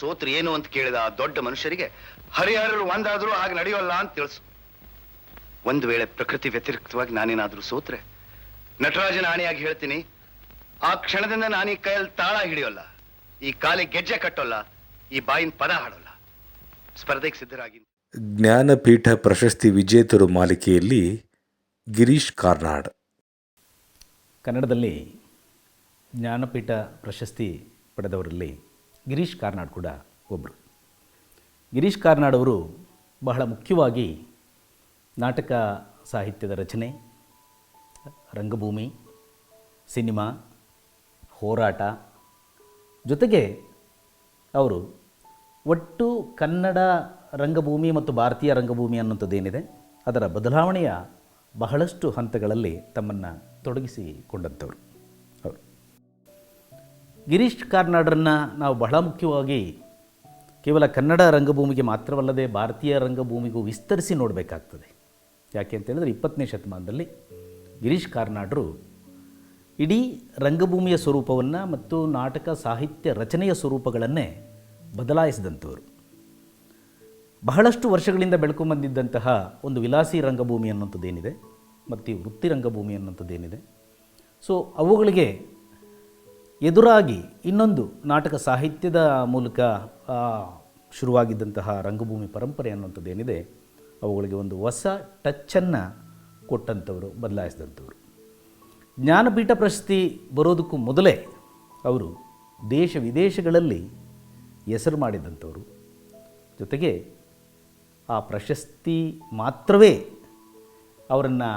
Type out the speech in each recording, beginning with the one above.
ಸೋತ್ರು ಏನು ಅಂತ ಕೇಳಿದ ಆ ದೊಡ್ಡ ಮನುಷ್ಯರಿಗೆ ಹರಿಹರರು ಒಂದಾದ್ರೂ ಹಾಗೆ ನಡೆಯೋಲ್ಲ ಅಂತ ತಿಳಿಸು. ಒಂದು ವೇಳೆ ಪ್ರಕೃತಿ ವ್ಯತಿರಿಕ್ತವಾಗಿ ನಾನೇನಾದ್ರೂ ಸೋತ್ರೆ ನಟರಾಜನ ಆಣೆಯಾಗಿ ಹೇಳ್ತೀನಿ ಆ ಕ್ಷಣದಿಂದ ನಾನು ಈ ಕೈಯಲ್ಲಿ ತಾಳ ಹಿಡಿಯೋಲ್ಲ ಈ ಕಾಲಿ ಗೆಜ್ಜೆ ಕಟ್ಟೋಲ್ಲ ಈ ಬಾಯಿನ ಪದ ಹಾಡೋಲ್ಲ. ಸ್ಪರ್ಧೆಗೆ ಸಿದ್ಧರಾಗಿ ಜ್ಞಾನಪೀಠ ಪ್ರಶಸ್ತಿ ವಿಜೇತರು ಮಾಲಿಕೆಯಲ್ಲಿ ಗಿರೀಶ್ ಕಾರ್ನಾಡ್. ಕನ್ನಡದಲ್ಲಿ ಜ್ಞಾನಪೀಠ ಪ್ರಶಸ್ತಿ ಪಡೆದವರಲ್ಲಿ ಗಿರೀಶ್ ಕಾರ್ನಾಡ್ ಕೂಡ ಒಬ್ಬರು ಗಿರೀಶ್ ಕಾರ್ನಾಡ್ ಅವರು ಬಹಳ ಮುಖ್ಯವಾಗಿ ನಾಟಕ ಸಾಹಿತ್ಯದ ರಚನೆ, ರಂಗಭೂಮಿ, ಸಿನಿಮಾ, ಹೋರಾಟ ಜೊತೆಗೆ ಅವರು ಒಟ್ಟು ಕನ್ನಡ ರಂಗಭೂಮಿ ಮತ್ತು ಭಾರತೀಯ ರಂಗಭೂಮಿ ಅನ್ನುವಂಥದ್ದೇನಿದೆ, ಅದರ ಬದಲಾವಣೆಯ ಬಹಳಷ್ಟು ಹಂತಗಳಲ್ಲಿ ತಮ್ಮನ್ನು ತೊಡಗಿಸಿಕೊಂಡಂಥವ್ರು. ಗಿರೀಶ್ ಕಾರ್ನಾಡ್ರನ್ನು ನಾವು ಬಹಳ ಮುಖ್ಯವಾಗಿ ಕೇವಲ ಕನ್ನಡ ರಂಗಭೂಮಿಗೆ ಮಾತ್ರವಲ್ಲದೆ ಭಾರತೀಯ ರಂಗಭೂಮಿಗೂ ವಿಸ್ತರಿಸಿ ನೋಡಬೇಕಾಗ್ತದೆ. ಯಾಕೆ ಅಂತ ಹೇಳಿದ್ರೆ ಇಪ್ಪತ್ತನೇ ಶತಮಾನದಲ್ಲಿ ಗಿರೀಶ್ ಕಾರ್ನಾಡ್ರು ಇಡೀ ರಂಗಭೂಮಿಯ ಸ್ವರೂಪವನ್ನು ಮತ್ತು ನಾಟಕ ಸಾಹಿತ್ಯ ರಚನೆಯ ಸ್ವರೂಪಗಳನ್ನೇ ಬದಲಾಯಿಸಿದಂಥವರು. ಬಹಳಷ್ಟು ವರ್ಷಗಳಿಂದ ಬೆಳ್ಕೊಂಬಂದಿದ್ದಂತಹ ಒಂದು ವಿಲಾಸಿ ರಂಗಭೂಮಿ ಅನ್ನೋಂಥದ್ದೇನಿದೆ ಮತ್ತು ವೃತ್ತಿ ರಂಗಭೂಮಿ ಅನ್ನೋಂಥದ್ದೇನಿದೆ ಸೊ ಅವುಗಳಿಗೆ ಎದುರಾಗಿ ಇನ್ನೊಂದು ನಾಟಕ ಸಾಹಿತ್ಯದ ಮೂಲಕ ಶುರುವಾಗಿದ್ದಂತಹ ರಂಗಭೂಮಿ ಪರಂಪರೆ ಅನ್ನುವಂಥದ್ದೇನಿದೆ ಅವುಗಳಿಗೆ ಒಂದು ಹೊಸ ಟಚ್ಚನ್ನು ಕೊಟ್ಟಂಥವರು, ಬದಲಾಯಿಸಿದಂಥವ್ರು. ಜ್ಞಾನಪೀಠ ಪ್ರಶಸ್ತಿ ಬರೋದಕ್ಕೂ ಮೊದಲೇ ಅವರು ದೇಶ ವಿದೇಶಗಳಲ್ಲಿ ಹೆಸರು ಮಾಡಿದಂಥವರು. ಜೊತೆಗೆ ಆ ಪ್ರಶಸ್ತಿ ಮಾತ್ರವೇ ಅವರನ್ನು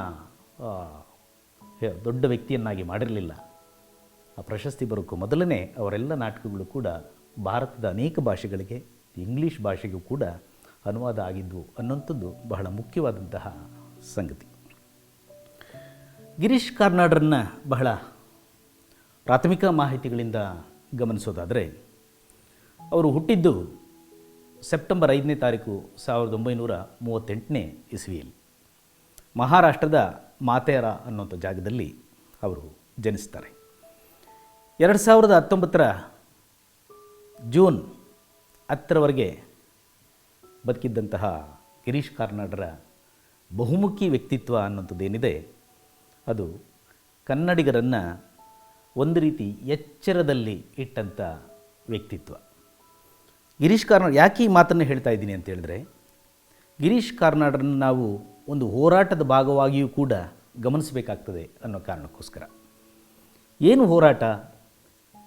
ದೊಡ್ಡ ವ್ಯಕ್ತಿಯನ್ನಾಗಿ ಮಾಡಿರಲಿಲ್ಲ. ಆ ಪ್ರಶಸ್ತಿ ಬರೋಕ್ಕೂ ಮೊದಲನೇ ಅವರೆಲ್ಲ ನಾಟಕಗಳು ಕೂಡ ಭಾರತದ ಅನೇಕ ಭಾಷೆಗಳಿಗೆ, ಇಂಗ್ಲೀಷ್ ಭಾಷೆಗೂ ಕೂಡ ಅನುವಾದ ಆಗಿದ್ವು ಅನ್ನೋಂಥದ್ದು ಬಹಳ ಮುಖ್ಯವಾದಂತಹ ಸಂಗತಿ. ಗಿರೀಶ್ ಕಾರ್ನಾಡ್ರನ್ನ ಬಹಳ ಪ್ರಾಥಮಿಕ ಮಾಹಿತಿಗಳಿಂದ ಗಮನಿಸೋದಾದರೆ, ಅವರು ಹುಟ್ಟಿದ್ದು ಸೆಪ್ಟೆಂಬರ್ ಐದನೇ ತಾರೀಕು ಸಾವಿರದ ಒಂಬೈನೂರ ಮೂವತ್ತೆಂಟನೇ ಇಸ್ವಿಯಲ್ಲಿ. ಮಹಾರಾಷ್ಟ್ರದ ಮಾತೇರ ಅನ್ನೋಂಥ ಜಾಗದಲ್ಲಿ ಅವರು ಜನಿಸ್ತಾರೆ. ಎರಡು ಸಾವಿರದ ಹತ್ತೊಂಬತ್ತರ ಜೂನ್ ಹತ್ತರವರೆಗೆ ಬದುಕಿದ್ದಂತಹ ಗಿರೀಶ್ ಕಾರ್ನಾಡರ ಬಹುಮುಖಿ ವ್ಯಕ್ತಿತ್ವ ಅನ್ನೋಂಥದ್ದೇನಿದೆ ಅದು ಕನ್ನಡಿಗರನ್ನು ಒಂದು ರೀತಿ ಎಚ್ಚರದಲ್ಲಿ ಇಟ್ಟಂಥ ವ್ಯಕ್ತಿತ್ವ. ಗಿರೀಶ್ ಕಾರ್ನಾಡ್ ಯಾಕೆ ಈ ಮಾತನ್ನು ಹೇಳ್ತಾ ಇದ್ದೀನಿ ಅಂತ ಹೇಳಿದ್ರೆ, ಗಿರೀಶ್ ಕಾರ್ನಾಡ್ರನ್ನು ನಾವು ಒಂದು ಹೋರಾಟದ ಭಾಗವಾಗಿಯೂ ಕೂಡ ಗಮನಿಸಬೇಕಾಗ್ತದೆ ಅನ್ನೋ ಕಾರಣಕ್ಕೋಸ್ಕರ. ಏನು ಹೋರಾಟ?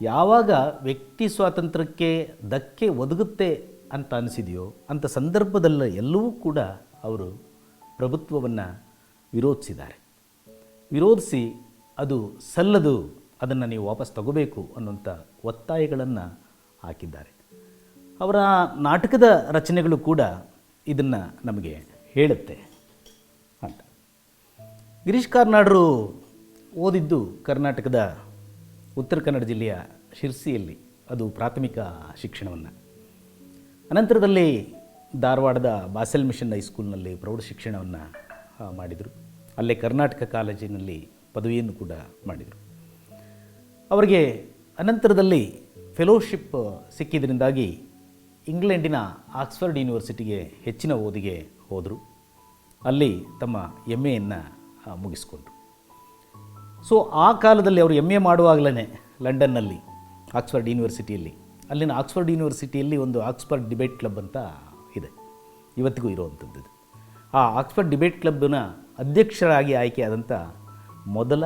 ಯಾವಾಗ ವ್ಯಕ್ತಿ ಸ್ವಾತಂತ್ರ್ಯಕ್ಕೆ ಧಕ್ಕೆ ಒದಗುತ್ತೆ ಅಂತ ಅನಿಸಿದೆಯೋ ಅಂಥ ಸಂದರ್ಭದಲ್ಲ ಎಲ್ಲವೂ ಕೂಡ ಅವರು ಪ್ರಭುತ್ವವನ್ನು ವಿರೋಧಿಸಿದ್ದಾರೆ. ವಿರೋಧಿಸಿ ಅದು ಸಲ್ಲದು, ಅದನ್ನು ನೀವು ವಾಪಸ್ ತಗೋಬೇಕು ಅನ್ನುವಂಥ ಒತ್ತಾಯಗಳನ್ನು ಹಾಕಿದ್ದಾರೆ. ಅವರ ನಾಟಕದ ರಚನೆಗಳು ಕೂಡ ಇದನ್ನು ನಮಗೆ ಹೇಳುತ್ತೆ ಅಂತ. ಗಿರೀಶ್ ಕಾರ್ನಾಡರು ಓದಿದ್ದು ಕರ್ನಾಟಕದ ಉತ್ತರ ಕನ್ನಡ ಜಿಲ್ಲೆಯ ಶಿರ್ಸಿಯಲ್ಲಿ ಅದು ಪ್ರಾಥಮಿಕ ಶಿಕ್ಷಣವನ್ನು. ಅನಂತರದಲ್ಲಿ ಧಾರವಾಡದ ಬಾಸೆಲ್ ಮಿಷನ್ ಹೈಸ್ಕೂಲ್ನಲ್ಲಿ ಪ್ರೌಢ ಶಿಕ್ಷಣವನ್ನು ಮಾಡಿದರು. ಅಲ್ಲೇ ಕರ್ನಾಟಕ ಕಾಲೇಜಿನಲ್ಲಿ ಪದವಿಯನ್ನು ಕೂಡ ಮಾಡಿದರು. ಅವರಿಗೆ ಅನಂತರದಲ್ಲಿ ಫೆಲೋಶಿಪ್ ಸಿಕ್ಕಿದ್ರಿಂದಾಗಿ ಇಂಗ್ಲೆಂಡಿನ ಆಕ್ಸ್ಫರ್ಡ್ ಯೂನಿವರ್ಸಿಟಿಗೆ ಹೆಚ್ಚಿನ ಓದಿಗೆ ಹೋದರು. ಅಲ್ಲಿ ತಮ್ಮ ಎಂ ಎಯನ್ನು ಮುಗಿಸ್ಕೊಂಡ್ರು. ಸೊ ಆ ಕಾಲದಲ್ಲಿ ಅವರು ಎಂ ಎ ಮಾಡುವಾಗಲೇ ಲಂಡನ್ನಲ್ಲಿ, ಆಕ್ಸ್ಫರ್ಡ್ ಯೂನಿವರ್ಸಿಟಿಯಲ್ಲಿ. ಅಲ್ಲಿನ ಆಕ್ಸ್ಫರ್ಡ್ ಯೂನಿವರ್ಸಿಟಿಯಲ್ಲಿ ಒಂದು ಆಕ್ಸ್ಫರ್ಡ್ ಡಿಬೇಟ್ ಕ್ಲಬ್ ಅಂತ ಇದೆ. ಇವತ್ತಿಗೂ ಇರುವಂಥದ್ದು ಆ ಆಕ್ಸ್ಫರ್ಡ್ ಡಿಬೇಟ್ ಕ್ಲಬ್ನ ಅಧ್ಯಕ್ಷರಾಗಿ ಆಯ್ಕೆಯಾದಂಥ ಮೊದಲ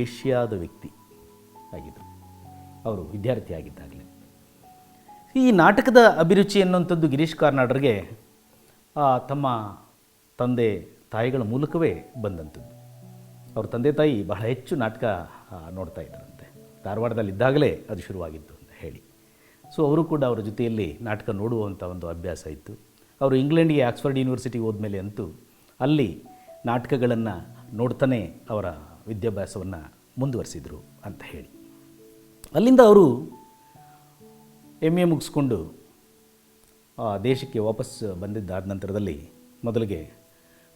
ಏಷ್ಯಾದ ವ್ಯಕ್ತಿ ಆಗಿದ್ದರು ಅವರು ವಿದ್ಯಾರ್ಥಿ ಆಗಿದ್ದಾಗಲೇ ಈ ನಾಟಕದ ಅಭಿರುಚಿ ಅನ್ನುವಂಥದ್ದು ಗಿರೀಶ್ ಕಾರ್ನಾಡ್ರಿಗೆ ತಮ್ಮ ತಂದೆ ತಾಯಿಗಳ ಮೂಲಕವೇ ಬಂದಂಥದ್ದು. ಅವ್ರ ತಂದೆ ತಾಯಿ ಬಹಳ ಹೆಚ್ಚು ನಾಟಕ ನೋಡ್ತಾ ಇದ್ದರಂತೆ ಧಾರವಾಡದಲ್ಲಿದ್ದಾಗಲೇ ಅದು ಶುರುವಾಗಿತ್ತು ಅಂತ ಹೇಳಿ. ಸೊ ಅವರು ಕೂಡ ಅವರ ಜೊತೆಯಲ್ಲಿ ನಾಟಕ ನೋಡುವಂಥ ಒಂದು ಅಭ್ಯಾಸ ಇತ್ತು. ಅವರು ಇಂಗ್ಲೆಂಡ್ಗೆ ಆಕ್ಸ್ಫರ್ಡ್ ಯೂನಿವರ್ಸಿಟಿ ಹೋದ್ಮೇಲೆ ಅಂತೂ ಅಲ್ಲಿ ನಾಟಕಗಳನ್ನು ನೋಡ್ತಾನೆ ಅವರ ವಿದ್ಯಾಭ್ಯಾಸವನ್ನು ಮುಂದುವರಿಸಿದರು ಅಂತ ಹೇಳಿ. ಅಲ್ಲಿಂದ ಅವರು ಎಂ ಎ ಮುಗಿಸ್ಕೊಂಡು ದೇಶಕ್ಕೆ ವಾಪಸ್ ಬಂದಿದ್ದಾದ ನಂತರದಲ್ಲಿ ಮೊದಲಿಗೆ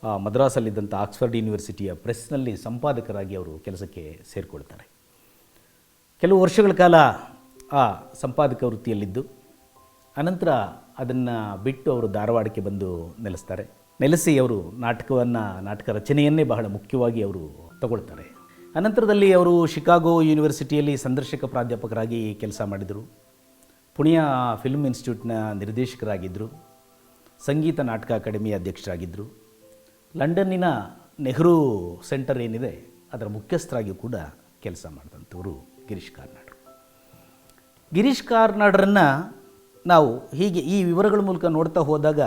ಮದ್ರಾಸಲ್ಲಿದ್ದಂಥ ಆಕ್ಸ್ಫರ್ಡ್ ಯೂನಿವರ್ಸಿಟಿಯ ಪ್ರೆಸ್ನಲ್ಲಿ ಸಂಪಾದಕರಾಗಿ ಅವರು ಕೆಲಸಕ್ಕೆ ಸೇರಿಕೊಳ್ತಾರೆ. ಕೆಲವು ವರ್ಷಗಳ ಕಾಲ ಆ ಸಂಪಾದಕ ವೃತ್ತಿಯಲ್ಲಿದ್ದು, ಅನಂತರ ಅದನ್ನು ಬಿಟ್ಟು ಅವರು ಧಾರವಾಡಕ್ಕೆ ಬಂದು ನೆಲೆಸ್ತಾರೆ. ನೆಲೆಸಿ ಅವರು ನಾಟಕವನ್ನು, ನಾಟಕ ರಚನೆಯನ್ನೇ ಬಹಳ ಮುಖ್ಯವಾಗಿ ಅವರು ತಗೊಳ್ತಾರೆ. ಅನಂತರದಲ್ಲಿ ಅವರು ಶಿಕಾಗೋ ಯೂನಿವರ್ಸಿಟಿಯಲ್ಲಿ ಸಂದರ್ಶಕ ಪ್ರಾಧ್ಯಾಪಕರಾಗಿ ಕೆಲಸ ಮಾಡಿದರು. ಪುಣೆಯ ಫಿಲ್ಮ್ ಇನ್ಸ್ಟಿಟ್ಯೂಟ್ನ ನಿರ್ದೇಶಕರಾಗಿದ್ದರು ಸಂಗೀತ ನಾಟಕ ಅಕಾಡೆಮಿಯ ಅಧ್ಯಕ್ಷರಾಗಿದ್ದರು ಲಂಡನ್ನಿನ ನೆಹರು ಸೆಂಟರ್ ಏನಿದೆ, ಅದರ ಮುಖ್ಯಸ್ಥರಾಗಿ ಕೂಡ ಕೆಲಸ ಮಾಡಿದಂಥವರು ಗಿರೀಶ್ ಕಾರ್ನಾಡ್ರು ಗಿರೀಶ್ ಕಾರ್ನಾಡ್ರನ್ನು ನಾವು ಹೀಗೆ ಈ ವಿವರಗಳ ಮೂಲಕ ನೋಡ್ತಾ ಹೋದಾಗ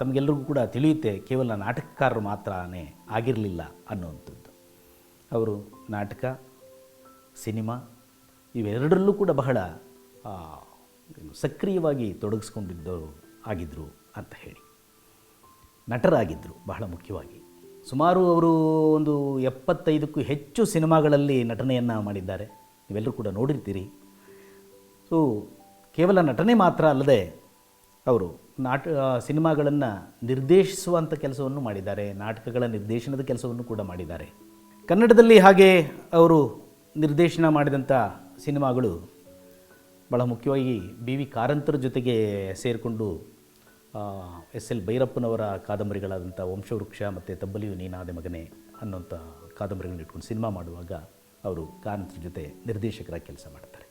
ತಮಗೆಲ್ಲರಿಗೂ ಕೂಡ ತಿಳಿಯುತ್ತೆ, ಕೇವಲ ನಾಟಕಕಾರರು ಮಾತ್ರನೇ ಆಗಿರಲಿಲ್ಲ ಅನ್ನುವಂಥದ್ದು. ಅವರು ನಾಟಕ, ಸಿನಿಮಾ, ಇವೆರಡರಲ್ಲೂ ಕೂಡ ಬಹಳ ಸಕ್ರಿಯವಾಗಿ ತೊಡಗಿಸ್ಕೊಂಡಿದ್ದವರು ಆಗಿದ್ದರು ಅಂತ ಹೇಳಿ. ನಟರಾಗಿದ್ದರು, ಬಹಳ ಮುಖ್ಯವಾಗಿ. ಸುಮಾರು ಅವರು ಒಂದು ಎಪ್ಪತ್ತೈದಕ್ಕೂ ಹೆಚ್ಚು ಸಿನಿಮಾಗಳಲ್ಲಿ ನಟನೆಯನ್ನು ಮಾಡಿದ್ದಾರೆ. ನೀವೆಲ್ಲರೂ ಕೂಡ ನೋಡಿರ್ತೀರಿ. ಸೊ ಕೇವಲ ನಟನೆ ಮಾತ್ರ ಅಲ್ಲದೆ ಅವರು ನಾಟ ಸಿನಿಮಾಗಳನ್ನು ನಿರ್ದೇಶಿಸುವಂಥ ಕೆಲಸವನ್ನು ಮಾಡಿದ್ದಾರೆ, ನಾಟಕಗಳ ನಿರ್ದೇಶನದ ಕೆಲಸವನ್ನು ಕೂಡ ಮಾಡಿದ್ದಾರೆ. ಕನ್ನಡದಲ್ಲಿ ಹಾಗೆ ಅವರು ನಿರ್ದೇಶನ ಮಾಡಿದಂಥ ಸಿನಿಮಾಗಳು ಬಹಳ ಮುಖ್ಯವಾಗಿ ಬಿ ವಿ ಕಾರಂತರ ಜೊತೆಗೆ ಸೇರಿಕೊಂಡು ಎಸ್ ಎಲ್ ಭೈರಪ್ಪನವರ ಕಾದಂಬರಿಗಳಾದಂಥ ವಂಶವೃಕ್ಷ ಮತ್ತು ತಬ್ಬಲಿಯು ನೀನಾದೆ ಮಗನೆ ಅನ್ನೋಂಥ ಕಾದಂಬರಿಗಳನ್ನ ಇಟ್ಕೊಂಡು ಸಿನಿಮಾ ಮಾಡುವಾಗ ಅವರು ಕಾರಂತರ ಜೊತೆ ನಿರ್ದೇಶಕರಾಗಿ ಕೆಲಸ ಮಾಡ್ತಾರೆ.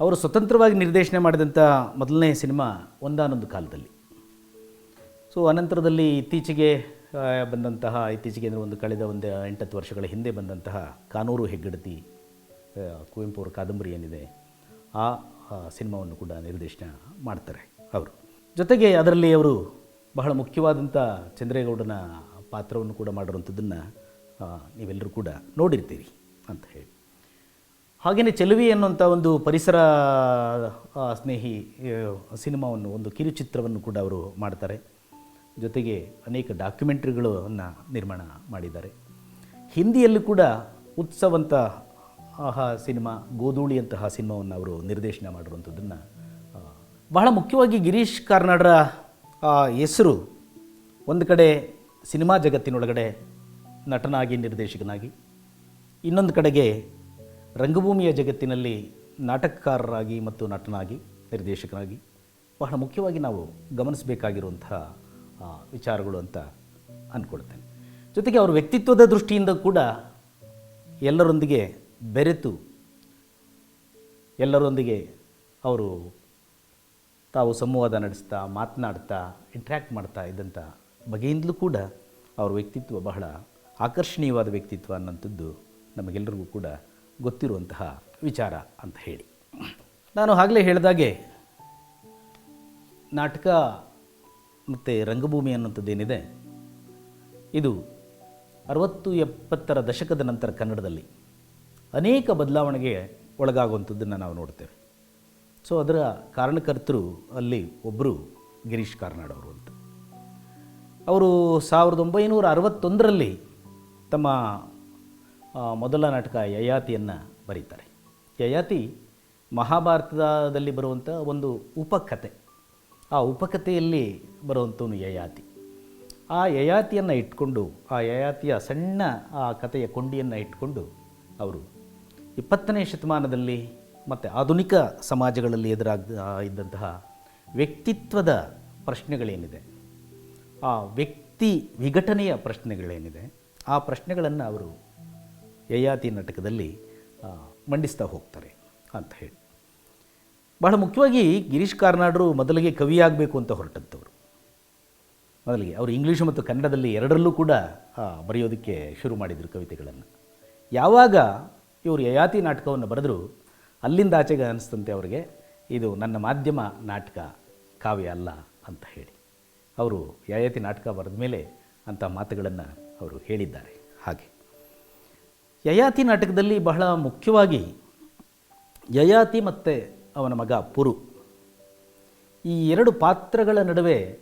ಅವರು ಸ್ವತಂತ್ರವಾಗಿ ನಿರ್ದೇಶನ ಮಾಡಿದಂಥ ಮೊದಲನೇ ಸಿನಿಮಾ ಒಂದಾನೊಂದು ಕಾಲದಲ್ಲಿ. ಸೊ, ಅನಂತರದಲ್ಲಿ ಇತ್ತೀಚೆಗೆ ಬಂದಂತಹ, ಇತ್ತೀಚೆಗೆ ಅಂದರೆ ಒಂದು ಕಳೆದ ಒಂದು ಎಂಟತ್ತು ವರ್ಷಗಳ ಹಿಂದೆ ಬಂದಂತಹ ಕಾನೂರು ಹೆಗ್ಗಡತಿ ಕುವೆಂಪು ಅವರ ಕಾದಂಬರಿ ಏನಿದೆ ಆ ಸಿನಿಮಾವನ್ನು ಕೂಡ ನಿರ್ದೇಶನ ಮಾಡ್ತಾರೆ ಅವರು. ಜೊತೆಗೆ ಅದರಲ್ಲಿ ಅವರು ಬಹಳ ಮುಖ್ಯವಾದಂಥ ಚಂದ್ರೇಗೌಡನ ಪಾತ್ರವನ್ನು ಕೂಡ ಮಾಡಿರುವಂಥದ್ದನ್ನು ನೀವೆಲ್ಲರೂ ಕೂಡ ನೋಡಿರ್ತೀರಿ ಅಂತ ಹೇಳಿ. ಹಾಗೆಯೇ ಚೆಲುವಿ ಅನ್ನುವಂಥ ಒಂದು ಪರಿಸರ ಸ್ನೇಹಿ ಸಿನಿಮಾವನ್ನು, ಒಂದು ಕಿರುಚಿತ್ರವನ್ನು ಕೂಡ ಅವರು ಮಾಡ್ತಾರೆ. ಜೊತೆಗೆ ಅನೇಕ ಡಾಕ್ಯುಮೆಂಟ್ರಿಗಳನ್ನು ನಿರ್ಮಾಣ ಮಾಡಿದ್ದಾರೆ. ಹಿಂದಿಯಲ್ಲೂ ಕೂಡ ಉತ್ಸವಂತ ಆಹಾ ಸಿನಿಮಾ, ಗೋಧೂಳಿಯಂತಹ ಸಿನಿಮಾವನ್ನು ಅವರು ನಿರ್ದೇಶನ ಮಾಡಿರುವಂಥದ್ದನ್ನು ಬಹಳ ಮುಖ್ಯವಾಗಿ ಗಿರೀಶ್ ಕಾರ್ನಾಡರ ಹೆಸರು ಒಂದು ಕಡೆ ಸಿನಿಮಾ ಜಗತ್ತಿನೊಳಗಡೆ ನಟನಾಗಿ, ನಿರ್ದೇಶಕನಾಗಿ, ಇನ್ನೊಂದು ಕಡೆಗೆ ರಂಗಭೂಮಿಯ ಜಗತ್ತಿನಲ್ಲಿ ನಾಟಕಕಾರರಾಗಿ ಮತ್ತು ನಟನಾಗಿ, ನಿರ್ದೇಶಕನಾಗಿ ಬಹಳ ಮುಖ್ಯವಾಗಿ ನಾವು ಗಮನಿಸಬೇಕಾಗಿರುವಂತಹ ವಿಚಾರಗಳು ಅಂತ ಅಂದ್ಕೊಳ್ತೇನೆ ಜೊತೆಗೆ ಅವರ ವ್ಯಕ್ತಿತ್ವದ ದೃಷ್ಟಿಯಿಂದ ಕೂಡ ಎಲ್ಲರೊಂದಿಗೆ ಬೆರೆತು, ಎಲ್ಲರೊಂದಿಗೆ ಅವರು ತಾವು ಸಂವಾದ ನಡೆಸ್ತಾ, ಮಾತನಾಡ್ತಾ ಇಂಟ್ರ್ಯಾಕ್ಟ್ ಮಾಡ್ತಾ ಇದ್ದಂಥ ಬಗೆಯಿಂದಲೂ ಕೂಡ ಅವ್ರ ವ್ಯಕ್ತಿತ್ವ ಬಹಳ ಆಕರ್ಷಣೀಯವಾದ ವ್ಯಕ್ತಿತ್ವ ಅನ್ನೋಂಥದ್ದು ನಮಗೆಲ್ಲರಿಗೂ ಕೂಡ ಗೊತ್ತಿರುವಂತಹ ವಿಚಾರ ಅಂತ ಹೇಳಿ. ನಾನು ಆಗಲೇ ಹೇಳಿದಾಗೆ, ನಾಟಕ ಮತ್ತು ರಂಗಭೂಮಿ ಅನ್ನೋಂಥದ್ದೇನಿದೆ ಇದು ಅರವತ್ತು ಎಪ್ಪತ್ತರ ದಶಕದ ನಂತರ ಕನ್ನಡದಲ್ಲಿ ಅನೇಕ ಬದಲಾವಣೆಗೆ ಒಳಗಾಗುವಂಥದ್ದನ್ನು ನಾವು ನೋಡ್ತೇವೆ. ಸೊ ಅದರ ಕಾರಣಕರ್ತರು ಅಲ್ಲಿ ಒಬ್ಬರು ಗಿರೀಶ್ ಕಾರ್ನಾಡ್ ಅವರು ಅಂತ. ಅವರು ಸಾವಿರದ ಒಂಬೈನೂರ ಅರವತ್ತೊಂದರಲ್ಲಿ ತಮ್ಮ ಮೊದಲ ನಾಟಕ ಯಯಾತಿಯನ್ನು ಬರೀತಾರೆ. ಯಯಾತಿ ಮಹಾಭಾರತದಲ್ಲಿ ಬರುವಂಥ ಒಂದು ಉಪಕಥೆ ಆ ಉಪಕಥೆಯಲ್ಲಿ ಬರುವಂಥವನು ಯಯಾತಿ. ಆ ಯಯಾತಿಯನ್ನು ಇಟ್ಕೊಂಡು, ಆ ಯಯಾತಿಯ ಸಣ್ಣ, ಆ ಕಥೆಯ ಕೊಂಡಿಯನ್ನು ಇಟ್ಕೊಂಡು ಅವರು ಇಪ್ಪತ್ತನೇ ಶತಮಾನದಲ್ಲಿ ಮತ್ತು ಆಧುನಿಕ ಸಮಾಜಗಳಲ್ಲಿ ಎದುರಾಗ ಇದ್ದಂತಹ ವ್ಯಕ್ತಿತ್ವದ ಪ್ರಶ್ನೆಗಳೇನಿದೆ? ಆ ವ್ಯಕ್ತಿ ವಿಘಟನೆಯ ಪ್ರಶ್ನೆಗಳೇನಿದೆ? ಆ ಪ್ರಶ್ನೆಗಳನ್ನು ಅವರು ಯಯಾತಿ ನಾಟಕದಲ್ಲಿ ಮಂಡಿಸ್ತಾ ಹೋಗ್ತಾರೆ ಅಂತ ಹೇಳಿ. ಬಹಳ ಮುಖ್ಯವಾಗಿ ಗಿರೀಶ್ ಕಾರ್ನಾಡ್ರು ಮೊದಲಿಗೆ ಕವಿಯಾಗಬೇಕು ಅಂತ ಹೊರಟಂಥವ್ರು ಮೊದಲಿಗೆ ಅವರು ಇಂಗ್ಲೀಷು ಮತ್ತು ಕನ್ನಡದಲ್ಲಿ ಎರಡರಲ್ಲೂ ಕೂಡ ಬರೆಯೋದಕ್ಕೆ ಶುರು ಮಾಡಿದರು ಕವಿತೆಗಳನ್ನು. ಯಾವಾಗ ಇವರು ಯಯಾತಿ ನಾಟಕವನ್ನು ಬರೆದ್ರು ಅಲ್ಲಿಂದ ಆಚೆಗೆ ಅನಿಸ್ತಂತೆ ಅವರಿಗೆ, ಇದು ನನ್ನ ಮಾಧ್ಯಮ ನಾಟಕ ಕಾವ್ಯ ಅಲ್ಲ ಅಂತ ಹೇಳಿ. ಅವರು ಯಯಾತಿ ನಾಟಕ ಬರೆದ ಮೇಲೆ ಅಂಥ ಮಾತುಗಳನ್ನು ಅವರು ಹೇಳಿದ್ದಾರೆ. ಹಾಗೆ ಯಯಾತಿ ನಾಟಕದಲ್ಲಿ ಬಹಳ ಮುಖ್ಯವಾಗಿ ಯಯಾತಿ ಮತ್ತು ಅವನ ಮಗ ಪುರು ಈ ಎರಡು ಪಾತ್ರಗಳ ನಡುವೆ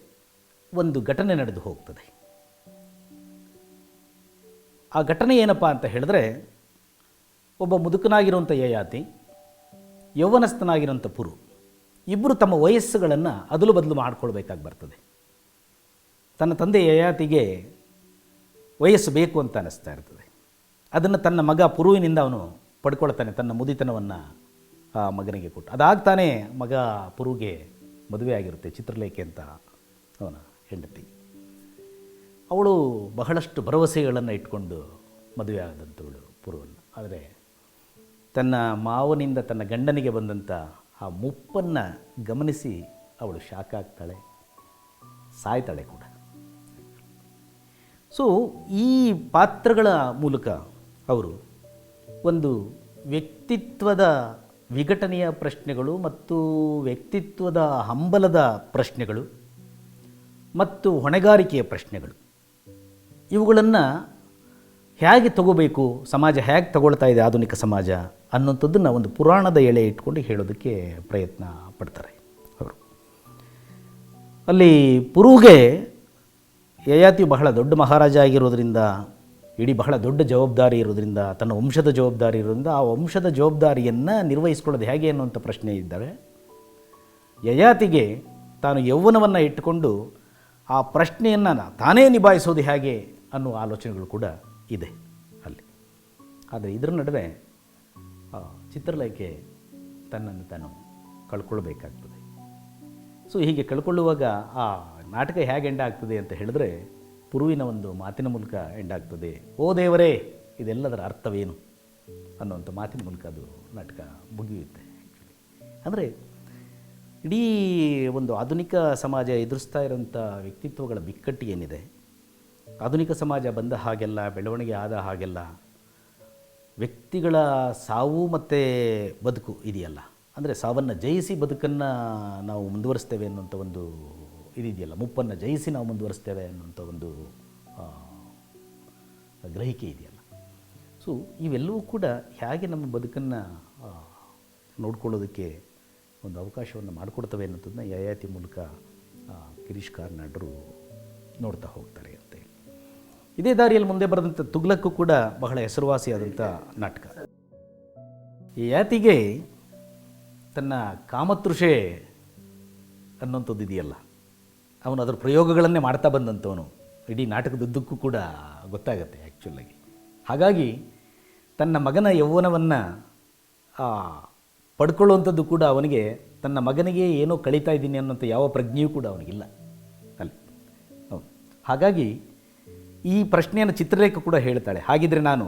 ಒಂದು ಘಟನೆ ನಡೆದು ಹೋಗ್ತದೆ. ಆ ಘಟನೆ ಏನಪ್ಪ ಅಂತ ಹೇಳಿದ್ರೆ, ಒಬ್ಬ ಮುದುಕನಾಗಿರುವಂಥ ಯಯಾತಿ ಯೌವನಸ್ಥನಾಗಿರುವಂಥ ಪುರು ಇಬ್ಬರು ತಮ್ಮ ವಯಸ್ಸುಗಳನ್ನು ಅದಲು ಬದಲು ಮಾಡಿಕೊಳ್ಬೇಕಾಗಿ ಬರ್ತದೆ. ತನ್ನ ತಂದೆ ಯಯಾತಿಗೆ ವಯಸ್ಸು ಬೇಕು ಅಂತ ಅನ್ನಿಸ್ತಾ ಇರ್ತದೆ. ಅದನ್ನು ತನ್ನ ಮಗ ಪುರುವಿನಿಂದ ಅವನು ಪಡ್ಕೊಳ್ತಾನೆ, ತನ್ನ ಮುದಿತನವನ್ನು ಆ ಮಗನಿಗೆ ಕೊಟ್ಟು. ಅದಾಗ್ತಾನೆ ಮಗ ಪುರುಗೆ ಮದುವೆ ಆಗಿರುತ್ತೆ, ಚಿತ್ರಲೇಖೆ ಅಂತ ಅವನ ಹೆಂಡತಿ. ಅವಳು ಬಹಳಷ್ಟು ಭರವಸೆಗಳನ್ನು ಇಟ್ಕೊಂಡು ಮದುವೆ ಆದಂಥವಳು ಪುರುವನ್ನು. ಆದರೆ ತನ್ನ ಮಾವನಿಂದ ತನ್ನ ಗಂಡನಿಗೆ ಬಂದಂಥ ಆ ಮುಪ್ಪನ್ನು ಗಮನಿಸಿ ಅವಳು ಶಾಕ್ ಆಗ್ತಾಳೆ, ಸಾಯ್ತಾಳೆ ಕೂಡ. ಸೊ ಈ ಪಾತ್ರಗಳ ಮೂಲಕ ಅವರು ಒಂದು ವ್ಯಕ್ತಿತ್ವದ ವಿಘಟನೆಯ ಪ್ರಶ್ನೆಗಳು ಮತ್ತು ವ್ಯಕ್ತಿತ್ವದ ಹಂಬಲದ ಪ್ರಶ್ನೆಗಳು ಮತ್ತು ಹೊಣೆಗಾರಿಕೆಯ ಪ್ರಶ್ನೆಗಳು. ಇವುಗಳನ್ನು ಹೇಗೆ ತಗೋಬೇಕು, ಸಮಾಜ ಹೇಗೆ ತಗೊಳ್ತಾ ಇದೆ ಆಧುನಿಕ ಸಮಾಜ ಅನ್ನೋಂಥದ್ದನ್ನು ಒಂದು ಪುರಾಣದ ಎಳೆ ಇಟ್ಕೊಂಡು ಹೇಳೋದಕ್ಕೆ ಪ್ರಯತ್ನ ಪಡ್ತಾರೆ ಅವರು. ಅಲ್ಲಿ ಪುರುಗೆ ಯಯಾತಿ ಬಹಳ ದೊಡ್ಡ ಮಹಾರಾಜ ಆಗಿರೋದ್ರಿಂದ, ಇಡೀ ಬಹಳ ದೊಡ್ಡ ಜವಾಬ್ದಾರಿ ಇರೋದ್ರಿಂದ, ತನ್ನ ವಂಶದ ಜವಾಬ್ದಾರಿ ಇರೋದ್ರಿಂದ ಆ ವಂಶದ ಜವಾಬ್ದಾರಿಯನ್ನು ನಿರ್ವಹಿಸ್ಕೊಳ್ಳೋದು ಹೇಗೆ ಅನ್ನುವಂಥ ಪ್ರಶ್ನೆ ಇದ್ದಾವೆ ಯಯಾತಿಗೆ ತಾನು ಯೌವನವನ್ನು ಇಟ್ಟುಕೊಂಡು ಆ ಪ್ರಶ್ನೆಯನ್ನು ತಾನೇ ನಿಭಾಯಿಸೋದು ಹೇಗೆ ಅನ್ನುವ ಆಲೋಚನೆಗಳು ಕೂಡ ಇದೆ ಅಲ್ಲಿ. ಆದರೆ ಇದರ ನಡುವೆ ಚಿತ್ರಲೇಖೆ ತನ್ನನ್ನು ತಾನು ಕಳ್ಕೊಳ್ಬೇಕಾಗ್ತದೆ. ಸೊ ಹೀಗೆ ಕಳ್ಕೊಳ್ಳುವಾಗ, ಆ, ನಾಟಕ ಹೇಗೆ ಎಂಡ್ ಆಗ್ತದೆ ಅಂತ ಹೇಳಿದ್ರೆ, ಪುರುವಿನ ಒಂದು ಮಾತಿನ ಮೂಲಕ ಎಂಡ್ ಆಗ್ತದೆ. ಓ ದೇವರೇ, ಇದೆಲ್ಲದರ ಅರ್ಥವೇನು? ಅನ್ನುವಂಥ ಮಾತಿನ ಮೂಲಕ ಅದು ನಾಟಕ ಮುಗಿಯುತ್ತೆ ಅಂದರೆ, ಇಡೀ ಒಂದು ಆಧುನಿಕ ಸಮಾಜ ಎದುರಿಸ್ತಾ ಇರೋಂಥ ವ್ಯಕ್ತಿತ್ವಗಳ ಬಿಕ್ಕಟ್ಟು ಏನಿದೆ ಆಧುನಿಕ ಸಮಾಜ ಬಂದ ಹಾಗೆಲ್ಲ, ಬೆಳವಣಿಗೆ ಆದ ಹಾಗೆಲ್ಲ, ವ್ಯಕ್ತಿಗಳ ಸಾವು ಮತ್ತು ಬದುಕು ಇದೆಯಲ್ಲ. ಅಂದರೆ ಸಾವನ್ನು ಜಯಿಸಿ ಬದುಕನ್ನು ನಾವು ಮುಂದುವರಿಸ್ತೇವೆ ಅನ್ನುವಂಥ ಒಂದು ಇದಿದೆಯಲ್ಲ, ಮುಪ್ಪನ್ನು ಜಯಿಸಿ ನಾವು ಮುಂದುವರಿಸ್ತೇವೆ ಅನ್ನುವಂಥ ಒಂದು ಗ್ರಹಿಕೆ ಇದೆಯಲ್ಲ. ಸೊ ಇವೆಲ್ಲವೂ ಕೂಡ ಹೇಗೆ ನಮ್ಮ ಬದುಕನ್ನು ನೋಡ್ಕೊಳ್ಳೋದಕ್ಕೆ ಒಂದು ಅವಕಾಶವನ್ನು ಮಾಡಿಕೊಡ್ತವೆ ಅನ್ನೋದನ್ನ ಯಯಾತಿ ಮೂಲಕ ಗಿರೀಶ್ ಕಾರ್ನಾಡರು ನೋಡ್ತಾ ಹೋಗ್ತಾರೆ. ಇದೇ ದಾರಿಯಲ್ಲಿ ಮುಂದೆ ಬರೆದಂಥ ತುಗ್ಲಕ್ಕೂ ಕೂಡ ಬಹಳ ಹೆಸರುವಾಸಿಯಾದಂಥ ನಾಟಕ. ಈ ಯಾತಿಗೆ ತನ್ನ ಕಾಮತೃಷೆ ಅನ್ನೋಂಥದ್ದು ಇದೆಯಲ್ಲ ಅವನು ಅದರ ಪ್ರಯೋಗಗಳನ್ನೇ ಮಾಡ್ತಾ ಬಂದಂಥವನು. ಇಡೀ ನಾಟಕದುದ್ದಕ್ಕೂ ಕೂಡ ಗೊತ್ತಾಗತ್ತೆ ಆ್ಯಕ್ಚುಲಾಗಿ ಹಾಗಾಗಿ ತನ್ನ ಮಗನ ಯೌವನವನ್ನು ಪಡ್ಕೊಳ್ಳುವಂಥದ್ದು ಕೂಡ ಅವನಿಗೆ ತನ್ನ ಮಗನಿಗೆ ಏನೋ ಕಳೀತಾ ಇದ್ದೀನಿ ಅನ್ನೋಂಥ ಯಾವ ಪ್ರಜ್ಞೆಯೂ ಕೂಡ ಅವನಿಗಿಲ್ಲ. ಅಲ್ಲಿ. ಹಾಗಾಗಿ ಈ ಪ್ರಶ್ನೆಯನ್ನು ಚಿತ್ರಲೇಖ ಕೂಡ ಹೇಳ್ತಾಳೆ. ಹಾಗಿದ್ರೆ ನಾನು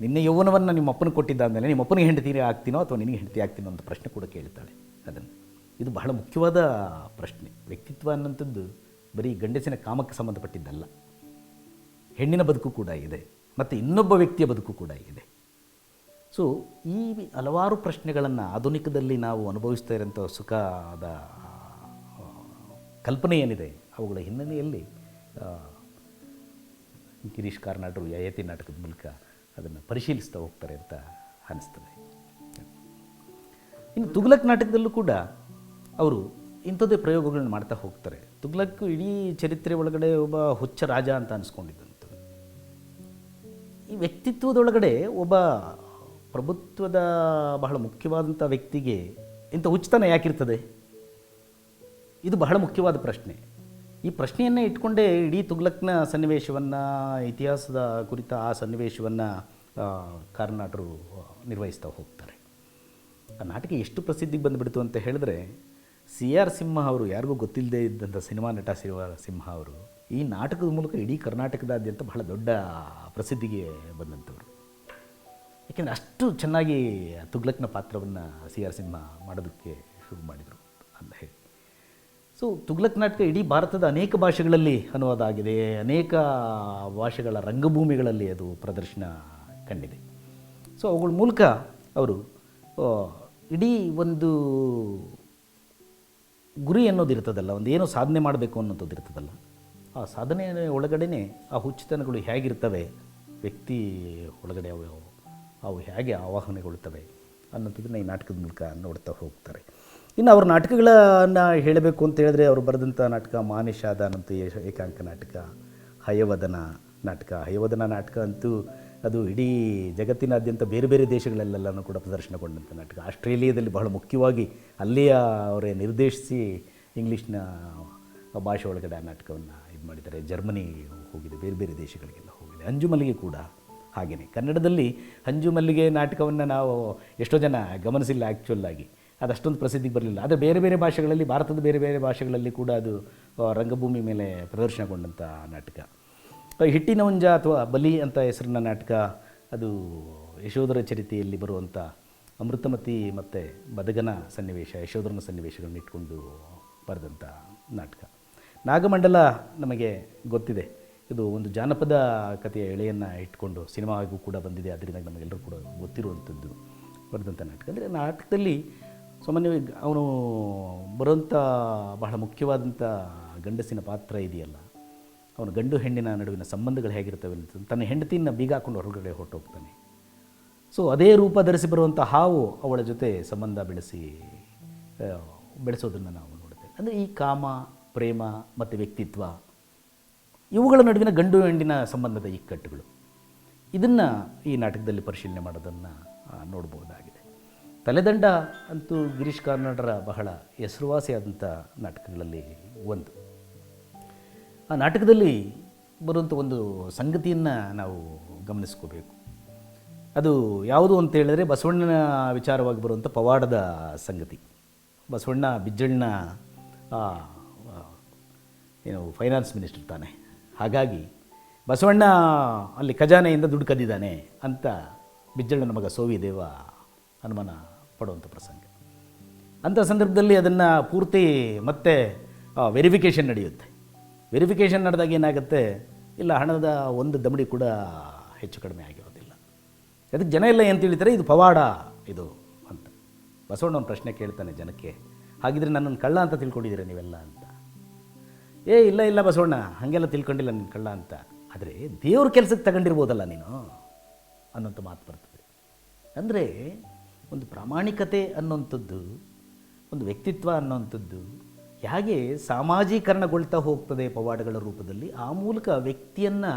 ನಿನ್ನ ಯೌವನವನ್ನು ನಿಮ್ಮ ಅಪ್ಪನಿಗೆ ಕೊಟ್ಟಿದ್ದಾದಮೇಲೆ ನಿಮ್ಮ ಅಪ್ಪನಿಗೆ ಹೆಂಡತಿ ಆಗ್ತೀನೋ ಅಥವಾ ನಿನಗೆ ಹೆಂಡತಿ ಆಗ್ತೀನೋ ಅಂತ ಪ್ರಶ್ನೆ ಕೂಡ ಕೇಳ್ತಾಳೆ ಅದನ್ನು. ಇದು ಬಹಳ ಮುಖ್ಯವಾದ ಪ್ರಶ್ನೆ. ವ್ಯಕ್ತಿತ್ವ ಅನ್ನೋಂಥದ್ದು ಬರೀ ಗಂಡಸಿನ ಕಾಮಕ್ಕೆ ಸಂಬಂಧಪಟ್ಟಿದ್ದಲ್ಲ. ಹೆಣ್ಣಿನ ಬದುಕು ಕೂಡ ಇದೆ. ಮತ್ತು ಇನ್ನೊಬ್ಬ ವ್ಯಕ್ತಿಯ ಬದುಕು ಕೂಡ ಇದೆ. ಸೊ ಈ ಹಲವಾರು ಪ್ರಶ್ನೆಗಳನ್ನು ಆಧುನಿಕದಲ್ಲಿ ನಾವು ಅನುಭವಿಸ್ತಾ ಇರೋಂಥ ಸುಖದ ಕಲ್ಪನೆ ಏನಿದೆ? ಅವುಗಳ ಹಿನ್ನೆಲೆಯಲ್ಲಿ ಗಿರೀಶ್ ಕಾರ್ನಾಡರು ಯಯತಿ ನಾಟಕದ ಮೂಲಕ ಅದನ್ನು ಪರಿಶೀಲಿಸ್ತಾ ಹೋಗ್ತಾರೆ ಅಂತ ಅನ್ನಿಸ್ತದೆ ಇನ್ನು ತುಗ್ಲಕ್ ನಾಟಕದಲ್ಲೂ ಕೂಡ ಅವರು ಇಂಥದ್ದೇ ಪ್ರಯೋಗಗಳನ್ನ ಮಾಡ್ತಾ ಹೋಗ್ತಾರೆ. ತುಗ್ಲಕ್ ಇಡೀ ಚರಿತ್ರೆ ಒಳಗಡೆ ಒಬ್ಬ ಹುಚ್ಚ ರಾಜ ಅಂತ ಅನಿಸ್ಕೊಂಡಿದ್ದಂಥದ್ದು. ಈ ವ್ಯಕ್ತಿತ್ವದೊಳಗಡೆ ಒಬ್ಬ ಪ್ರಭುತ್ವದ ಬಹಳ ಮುಖ್ಯವಾದಂಥ ವ್ಯಕ್ತಿಗೆ ಇಂಥ ಹುಚ್ಚತನ ಯಾಕಿರ್ತದೆ? ಇದು ಬಹಳ ಮುಖ್ಯವಾದ ಪ್ರಶ್ನೆ. ಈ ಪ್ರಶ್ನೆಯನ್ನೇ ಇಟ್ಕೊಂಡೇ ಇಡೀ ತುಗ್ಲಕ್ನ ಸನ್ನಿವೇಶವನ್ನು, ಇತಿಹಾಸದ ಕುರಿತ ಆ ಸನ್ನಿವೇಶವನ್ನು ಕಾರ್ನಾಟರು ನಿರ್ವಹಿಸ್ತಾ ಹೋಗ್ತಾರೆ. ಆ ನಾಟಕ ಎಷ್ಟು ಪ್ರಸಿದ್ಧಿಗೆ ಬಂದುಬಿಡ್ತು ಅಂತ ಹೇಳಿದ್ರೆ, ಸಿ ಆರ್ ಸಿಂಹ ಅವರು ಯಾರಿಗೂ ಗೊತ್ತಿಲ್ಲದೆ ಇದ್ದಂಥ ಸಿನಿಮಾ ನಟ ಸಿ ಸಿಂಹ ಅವರು ಈ ನಾಟಕದ ಮೂಲಕ ಇಡೀ ಕರ್ನಾಟಕದಾದ್ಯಂತ ಬಹಳ ದೊಡ್ಡ ಪ್ರಸಿದ್ಧಿಗೆ ಬಂದಂಥವ್ರು. ಏಕೆಂದರೆ ಅಷ್ಟು ಚೆನ್ನಾಗಿ ತುಗ್ಲಕ್ನ ಪಾತ್ರವನ್ನು ಸಿ ಆರ್ ಸಿಂಹ ಮಾಡೋದಕ್ಕೆ ಶುರು ಮಾಡಿದರು ಅಂತ ಹೇಳಿ. ಸೊ ತುಗ್ಲಕ್ ನಾಟಕ ಇಡೀ ಭಾರತದ ಅನೇಕ ಭಾಷೆಗಳಲ್ಲಿ ಅನುವಾದ ಆಗಿದೆ ಅನೇಕ ಭಾಷೆಗಳ ರಂಗಭೂಮಿಗಳಲ್ಲಿ ಅದು ಪ್ರದರ್ಶನ ಕಂಡಿದೆ. ಸೊ ಅವುಗಳ ಮೂಲಕ ಅವರು ಇಡೀ ಒಂದು ಗುರಿ ಅನ್ನೋದು ಇರ್ತದಲ್ಲ, ಒಂದು ಏನೋ ಸಾಧನೆ ಮಾಡಬೇಕು ಅನ್ನೋಂಥದ್ದು ಇರ್ತದಲ್ಲ, ಆ ಸಾಧನೆ ಒಳಗಡೆನೆ ಆ ಹುಚ್ಚುತನಗಳು ಹೇಗಿರ್ತವೆ, ವ್ಯಕ್ತಿ ಒಳಗಡೆ ಅವು ಅವು ಹೇಗೆ ಆವಾಹನೆಗೊಳ್ತವೆ ಅನ್ನೋಂಥದ್ದನ್ನ ಈ ನಾಟಕದ ಮೂಲಕ ನೋಡ್ತಾ ಹೋಗ್ತಾರೆ. ಇನ್ನು ಅವ್ರ ನಾಟಕಗಳನ್ನು ಹೇಳಬೇಕು ಅಂತ ಹೇಳಿದ್ರೆ ಅವರು ಬರೆದಂಥ ನಾಟಕ ಮಾನಿಷಾದ ಅನ್ನಂಥ ಏಷ- ಏಕಾಂಕ ನಾಟಕ, ಹಯವದನ ನಾಟಕ. ಹಯವದನ ನಾಟಕ ಅಂತೂ ಅದು ಇಡೀ ಜಗತ್ತಿನಾದ್ಯಂತ ಬೇರೆ ಬೇರೆ ದೇಶಗಳಲ್ಲೆಲ್ಲನೂ ಕೂಡ ಪ್ರದರ್ಶನಗೊಂಡಂಥ ನಾಟಕ. ಆಸ್ಟ್ರೇಲಿಯಾದಲ್ಲಿ ಬಹಳ ಮುಖ್ಯವಾಗಿ ಅಲ್ಲಿಯ ಅವರೇ ನಿರ್ದೇಶಿಸಿ ಇಂಗ್ಲೀಷ್ನ ಭಾಷೆ ಒಳಗಡೆ ಆ ನಾಟಕವನ್ನು ಇದು ಮಾಡಿದ್ದಾರೆ. ಜರ್ಮನಿ ಹೋಗಿದೆ, ಬೇರೆ ಬೇರೆ ದೇಶಗಳಿಗೆಲ್ಲ ಹೋಗಿದೆ. ಅಂಜುಮಲ್ಲಿಗೆ ಕೂಡ ಹಾಗೆಯೇ ಕನ್ನಡದಲ್ಲಿ ಅಂಜುಮಲ್ಲಿಗೆ ನಾಟಕವನ್ನು ನಾವು ಎಷ್ಟೋ ಜನ ಗಮನಿಸಿಲ್ಲ ಆ್ಯಕ್ಚುಲ್ ಆಗಿ. ಅದು ಅಷ್ಟೊಂದು ಪ್ರಸಿದ್ಧಿಗೆ ಬರಲಿಲ್ಲ. ಆದರೆ ಬೇರೆ ಬೇರೆ ಭಾಷೆಗಳಲ್ಲಿ, ಭಾರತದ ಬೇರೆ ಬೇರೆ ಭಾಷೆಗಳಲ್ಲಿ ಕೂಡ ಅದು ರಂಗಭೂಮಿ ಮೇಲೆ ಪ್ರದರ್ಶನಗೊಂಡಂಥ ನಾಟಕ. ಹಿಟ್ಟಿನ ಹುಂಜ ಅಥವಾ ಬಲಿ ಅಂತ ಹೆಸರಿನ ನಾಟಕ, ಅದು ಯಶೋಧರ ಚರಿತೆಯಲ್ಲಿ ಬರುವಂಥ ಅಮೃತಮತಿ ಮತ್ತು ಬದಗನ ಸನ್ನಿವೇಶ, ಯಶೋಧರನ ಸನ್ನಿವೇಶಗಳನ್ನ ಇಟ್ಕೊಂಡು ಬರೆದಂಥ ನಾಟಕ. ನಾಗಮಂಡಲ ನಮಗೆ ಗೊತ್ತಿದೆ. ಇದು ಒಂದು ಜಾನಪದ ಕಥೆಯ ಎಳೆಯನ್ನು ಇಟ್ಕೊಂಡು ಸಿನಿಮಾಗೂ ಕೂಡ ಬಂದಿದೆ. ಅದರಿಂದ ನಮಗೆಲ್ಲರೂ ಕೂಡ ಗೊತ್ತಿರುವಂಥದ್ದು ಬರೆದಂಥ ನಾಟಕ. ಅಂದರೆ ನಾಟಕದಲ್ಲಿ ಸಾಮಾನ್ಯವಾಗಿ ಅವನು ಬರುವಂಥ ಬಹಳ ಮುಖ್ಯವಾದಂಥ ಗಂಡಸಿನ ಪಾತ್ರ ಇದೆಯಲ್ಲ, ಅವನು ಗಂಡು ಹೆಣ್ಣಿನ ನಡುವಿನ ಸಂಬಂಧಗಳು ಹೇಗಿರ್ತವೆ ಅಂತ ತನ್ನ ಹೆಂಡತಿನ ಬೀಗ ಹಾಕೊಂಡು ಹೊರಗಡೆ ಹೊರಟೋಗ್ತಾನೆ. ಸೊ ಅದೇ ರೂಪ ಧರಿಸಿ ಬರುವಂಥ ಹಾವು ಅವಳ ಜೊತೆ ಸಂಬಂಧ ಬೆಳೆಸಿ ಬೆಳೆಸೋದನ್ನು ನಾವು ನೋಡ್ತೇವೆ. ಅಂದರೆ ಈ ಕಾಮ, ಪ್ರೇಮ ಮತ್ತು ವ್ಯಕ್ತಿತ್ವ, ಇವುಗಳ ನಡುವಿನ ಗಂಡು ಹೆಣ್ಣಿನ ಸಂಬಂಧದ ಇಕ್ಕಟ್ಟುಗಳು ಇದನ್ನು ಈ ನಾಟಕದಲ್ಲಿ ಪರಿಶೀಲನೆ ಮಾಡೋದನ್ನು ನೋಡ್ಬೋದಾಗಿದೆ. ತಲೆದಂಡ ಅಂತೂ ಗಿರೀಶ್ ಕಾರ್ನಾಡರ ಬಹಳ ಹೆಸರುವಾಸಿಯಾದಂಥ ನಾಟಕಗಳಲ್ಲಿ ಒಂದು. ಆ ನಾಟಕದಲ್ಲಿ ಬರುವಂಥ ಒಂದು ಸಂಗತಿಯನ್ನು ನಾವು ಗಮನಿಸ್ಕೋಬೇಕು. ಅದು ಯಾವುದು ಅಂತ ಹೇಳಿದ್ರೆ ಬಸವಣ್ಣನ ವಿಚಾರವಾಗಿ ಬರುವಂಥ ಪವಾಡದ ಸಂಗತಿ. ಬಸವಣ್ಣ ಬಿಜ್ಜಣ್ಣ ಏನು ಫೈನಾನ್ಸ್ ಮಿನಿಸ್ಟರ್ ತಾನೆ. ಹಾಗಾಗಿ ಬಸವಣ್ಣ ಅಲ್ಲಿ ಖಜಾನೆಯಿಂದ ದುಡ್ಡು ಕದ್ದಿದ್ದಾನೆ ಅಂತ ಬಿಜ್ಜಣ್ಣನ ಮಗ ಸೋವಿದೇವ ಅನುಮಾನ ಪಡುವಂಥ ಪ್ರಸಂಗ. ಅಂಥ ಸಂದರ್ಭದಲ್ಲಿ ಅದನ್ನು ಪೂರ್ತಿ ಮತ್ತೆ ವೆರಿಫಿಕೇಷನ್ ನಡೆಯುತ್ತೆ. ವೆರಿಫಿಕೇಷನ್ ನಡೆದಾಗ ಏನಾಗುತ್ತೆ, ಇಲ್ಲ ಹಣದ ಒಂದು ದಮಡಿ ಕೂಡ ಹೆಚ್ಚು ಕಡಿಮೆ ಆಗಿರೋದಿಲ್ಲ. ಅದಕ್ಕೆ ಜನ ಎಲ್ಲ ಏನು ತಿಳಿತಾರೆ, ಇದು ಪವಾಡ ಇದು ಅಂತ. ಬಸವಣ್ಣ ಒಂದು ಪ್ರಶ್ನೆ ಕೇಳ್ತಾನೆ ಜನಕ್ಕೆ, ಹಾಗಿದ್ರೆ ನನ್ನನ್ನು ಕಳ್ಳ ಅಂತ ತಿಳ್ಕೊಂಡಿದ್ದೀರಾ ನೀವೆಲ್ಲ ಅಂತ. ಏ, ಇಲ್ಲ ಇಲ್ಲ ಬಸವಣ್ಣ, ಹಾಗೆಲ್ಲ ತಿಳ್ಕೊಂಡಿಲ್ಲ ನಿನ್ನ ಕಳ್ಳ ಅಂತ. ಆದರೆ ದೇವ್ರ ಕೆಲಸಕ್ಕೆ ತಗೊಂಡಿರ್ಬೋದಲ್ಲ ನೀನು ಅನ್ನೋಂಥ ಮಾತು ಬರ್ತದೆ. ಅಂದರೆ ಒಂದು ಪ್ರಾಮಾಣಿಕತೆ ಅನ್ನೋಂಥದ್ದು ಒಂದು ವ್ಯಕ್ತಿತ್ವ ಅನ್ನೋಂಥದ್ದು ಹೇಗೆ ಸಾಮಾಜೀಕರಣಗೊಳ್ತಾ ಹೋಗ್ತದೆ ಪವಾಡಗಳ ರೂಪದಲ್ಲಿ, ಆ ಮೂಲಕ ವ್ಯಕ್ತಿಯನ್ನು,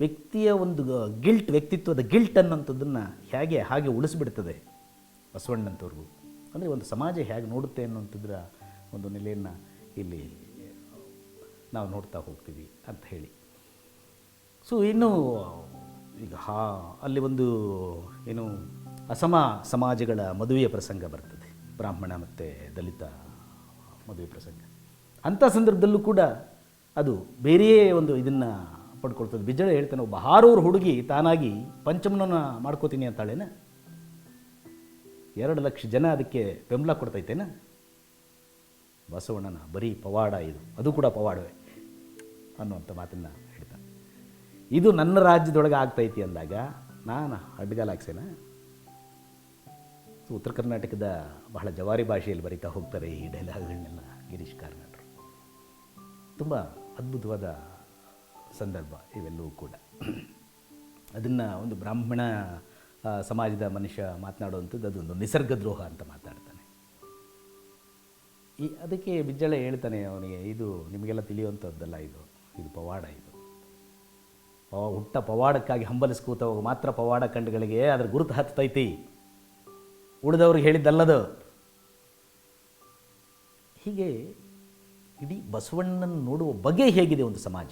ವ್ಯಕ್ತಿಯ ಒಂದು ಗಿಲ್ಟ್, ವ್ಯಕ್ತಿತ್ವದ ಗಿಲ್ಟ್ ಅನ್ನೋಂಥದ್ದನ್ನು ಹೇಗೆ, ಹಾಗೆ ಉಳಿಸ್ಬಿಡ್ತದೆ ಬಸವಣ್ಣಂಥವ್ರಿಗೂ ಅಂದರೆ ಒಂದು ಸಮಾಜ ಹೇಗೆ ನೋಡುತ್ತೆ ಅನ್ನೋಂಥದ್ರ ಒಂದು ನೆಲೆಯನ್ನು ಇಲ್ಲಿ ನಾವು ನೋಡ್ತಾ ಹೋಗ್ತೀವಿ ಅಂತ ಹೇಳಿ. ಸೊ ಇನ್ನು, ಈಗ ಹಾ, ಅಲ್ಲಿ ಒಂದು, ಏನು ಅಸಮ ಸಮಾಜಗಳ ಮದುವೆಯ ಪ್ರಸಂಗ ಬರ್ತದೆ. ಬ್ರಾಹ್ಮಣ ಮತ್ತು ದಲಿತ ಮದುವೆ ಪ್ರಸಂಗ. ಅಂಥ ಸಂದರ್ಭದಲ್ಲೂ ಕೂಡ ಅದು ಬೇರೆಯೇ ಒಂದು ಇದನ್ನು ಪಡ್ಕೊಳ್ತದೆ. ಬಿಜ್ಜಳ ಹೇಳ್ತಾನೆ, ಒಬ್ಬ ಹಾರೂರ್ ಹುಡುಗಿ ತಾನಾಗಿ ಪಂಚಮನನ್ನು ಮಾಡ್ಕೋತೀನಿ ಅಂತಾಳೇನ? ಎರಡು ಲಕ್ಷ ಜನ ಅದಕ್ಕೆ ಬೆಂಬಲ ಕೊಡ್ತೈತೇನ? ಬಸವಣ್ಣನ ಬರೀ ಪವಾಡ ಇದು. ಅದು ಕೂಡ ಪವಾಡವೇ ಅನ್ನುವಂಥ ಮಾತನ್ನು ಹೇಳ್ತಾನೆ. ಇದು ನನ್ನ ರಾಜ್ಯದೊಳಗೆ ಆಗ್ತೈತಿ ಅಂದಾಗ, ನಾನು ಸೊ ಉತ್ತರ ಕರ್ನಾಟಕದ ಬಹಳ ಜವಾರಿ ಭಾಷೆಯಲ್ಲಿ ಬರಿತಾ ಹೋಗ್ತಾರೆ ಈ ಡೈಲಾಗ್ಗಳನ್ನೆಲ್ಲ ಗಿರೀಶ್ ಕಾರ್ನಾಡರು. ತುಂಬ ಅದ್ಭುತವಾದ ಸಂದರ್ಭ ಇವೆಲ್ಲವೂ ಕೂಡ. ಅದನ್ನು ಒಂದು ಬ್ರಾಹ್ಮಣ ಸಮಾಜದ ಮನುಷ್ಯ ಮಾತನಾಡುವಂಥದ್ದು ಅದೊಂದು ನಿಸರ್ಗ ದ್ರೋಹ ಅಂತ ಮಾತಾಡ್ತಾನೆ. ಈ ಅದಕ್ಕೆ ಬಿಜ್ಜಳ ಹೇಳ್ತಾನೆ ಅವನಿಗೆ, ಇದು ನಿಮಗೆಲ್ಲ ತಿಳಿಯುವಂಥದ್ದಲ್ಲ ಇದು ಇದು ಪವಾಡ ಇದು. ಹುಟ್ಟ ಪವಾಡಕ್ಕಾಗಿ ಹಂಬಲಿಸ್ಕೂತವಾಗ ಮಾತ್ರ ಪವಾಡ ಕಂಡುಗಳಿಗೆ ಅದ್ರ ಗುರುತು ಹತ್ತೈತಿ ಉಳಿದವ್ರಿಗೆ ಹೇಳಿದ್ದಲ್ಲದು. ಹೀಗೆ ಇಡೀ ಬಸವಣ್ಣನ ನೋಡುವ ಬಗೆ ಹೇಗಿದೆ ಒಂದು ಸಮಾಜ.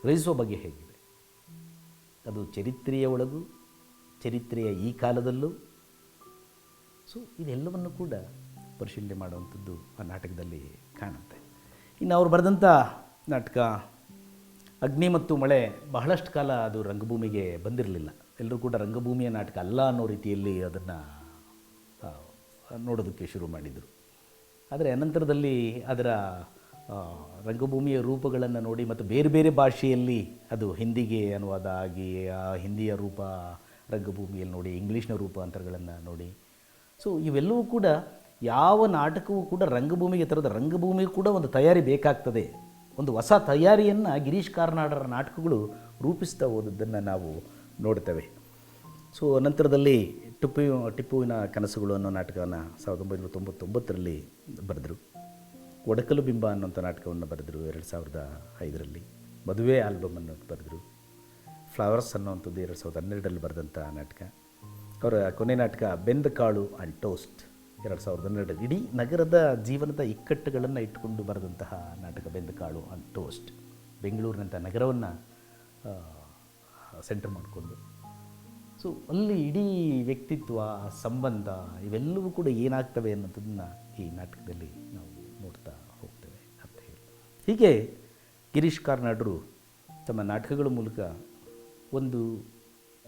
ಗ್ರಹಿಸುವ ಬಗೆ ಹೇಗಿದೆ. ಅದು ಚರಿತ್ರೆಯ ಒಳಗೂ, ಚರಿತ್ರೆಯ ಈ ಕಾಲದಲ್ಲೂ. ಸೊ ಇದೆಲ್ಲವನ್ನು ಕೂಡ ಪರಿಶೀಲನೆ ಮಾಡುವಂಥದ್ದು ಆ ನಾಟಕದಲ್ಲಿ ಕಾಣುತ್ತೆ. ಇನ್ನು ಅವ್ರು ಬರೆದಂಥ ನಾಟಕ, ಅಗ್ನಿ ಮತ್ತು ಮಳೆ ಬಹಳಷ್ಟು ಕಾಲ ಅದು ರಂಗಭೂಮಿಗೆ ಬಂದಿರಲಿಲ್ಲ. ಎಲ್ಲರೂ ಕೂಡ ರಂಗಭೂಮಿಯ ನಾಟಕ ಅಲ್ಲ ಅನ್ನೋ ರೀತಿಯಲ್ಲಿ ಅದನ್ನು ನೋಡೋದಕ್ಕೆ ಶುರು ಮಾಡಿದರು. ಆದರೆ ಅನಂತರದಲ್ಲಿ ಅದರ ರಂಗಭೂಮಿಯ ರೂಪಗಳನ್ನು ನೋಡಿ ಮತ್ತು ಬೇರೆ ಬೇರೆ ಭಾಷೆಯಲ್ಲಿ ಅದು ಹಿಂದಿಗೆ ಅನುವಾದ ಆಗಿ, ಆ ಹಿಂದಿಯ ರೂಪ ರಂಗಭೂಮಿಯಲ್ಲಿ ನೋಡಿ, ಇಂಗ್ಲೀಷ್ನ ರೂಪಾಂತರಗಳನ್ನು ನೋಡಿ. ಸೊ ಇವೆಲ್ಲವೂ ಕೂಡ ಯಾವ ನಾಟಕವೂ ಕೂಡ ರಂಗಭೂಮಿಗೆ ತರದ ರಂಗಭೂಮಿಗೆ ಕೂಡ ಒಂದು ತಯಾರಿ ಬೇಕಾಗ್ತದೆ. ಒಂದು ಹೊಸ ತಯಾರಿಯನ್ನು ಗಿರೀಶ್ ಕಾರ್ನಾಡರ ನಾಟಕಗಳು ರೂಪಿಸ್ತಾ ಹೋದದ್ದನ್ನು ನಾವು ನೋಡ್ತೇವೆ ಸೊ ನಂತರದಲ್ಲಿ ಟಿಪ್ಪು, ಟಿಪ್ಪುವಿನ ಕನಸುಗಳು ಅನ್ನೋ ನಾಟಕವನ್ನು ಸಾವಿರದ ಒಂಬೈನೂರ ತೊಂಬತ್ತೊಂಬತ್ತರಲ್ಲಿ ಬರೆದರು. ಒಡಕಲು ಬಿಂಬ ಅನ್ನೋಂಥ ನಾಟಕವನ್ನು ಬರೆದರು ಎರಡು ಸಾವಿರದ ಐದರಲ್ಲಿ. ಮದುವೆ ಆಲ್ಬಮ್ ಅನ್ನೋದು ಬರೆದರು. ಫ್ಲವರ್ಸ್ ಅನ್ನೋವಂಥದ್ದು ಎರಡು ಸಾವಿರದ ಹನ್ನೆರಡರಲ್ಲಿ ಬರೆದಂಥ ನಾಟಕ. ಅವರ ಕೊನೆ ನಾಟಕ, ಬೆಂದ ಕಾಳು ಆ್ಯಂಡ್ ಟೋಸ್ಟ್ ಎರಡು ಸಾವಿರದ ಹನ್ನೆರಡರಲ್ಲಿ. ಇಡೀ ನಗರದ ಜೀವನದ ಇಕ್ಕಟ್ಟುಗಳನ್ನು ಇಟ್ಟುಕೊಂಡು ಬರೆದಂತಹ ನಾಟಕ, ಬೆಂದ ಕಾಳು ಆ್ಯಂಡ್ ಟೋಸ್ಟ್ ಬೆಂಗಳೂರಿನಂಥ ನಗರವನ್ನು ಸೆಂಟರ್ ಮಾಡಿಕೊಂಡು. ಸೊ ಅಲ್ಲಿ ಇಡೀ ವ್ಯಕ್ತಿತ್ವ, ಸಂಬಂಧ ಇವೆಲ್ಲವೂ ಕೂಡ ಏನಾಗ್ತವೆ ಅನ್ನೋದನ್ನು ಈ ನಾಟಕದಲ್ಲಿ ನಾವು ನೋಡ್ತಾ ಹೋಗ್ತೇವೆ ಅಂತ ಹೇಳಿ ಹೀಗೆ ಗಿರೀಶ್ ಕಾರ್ನಾಡರು ತಮ್ಮ ನಾಟಕಗಳ ಮೂಲಕ ಒಂದು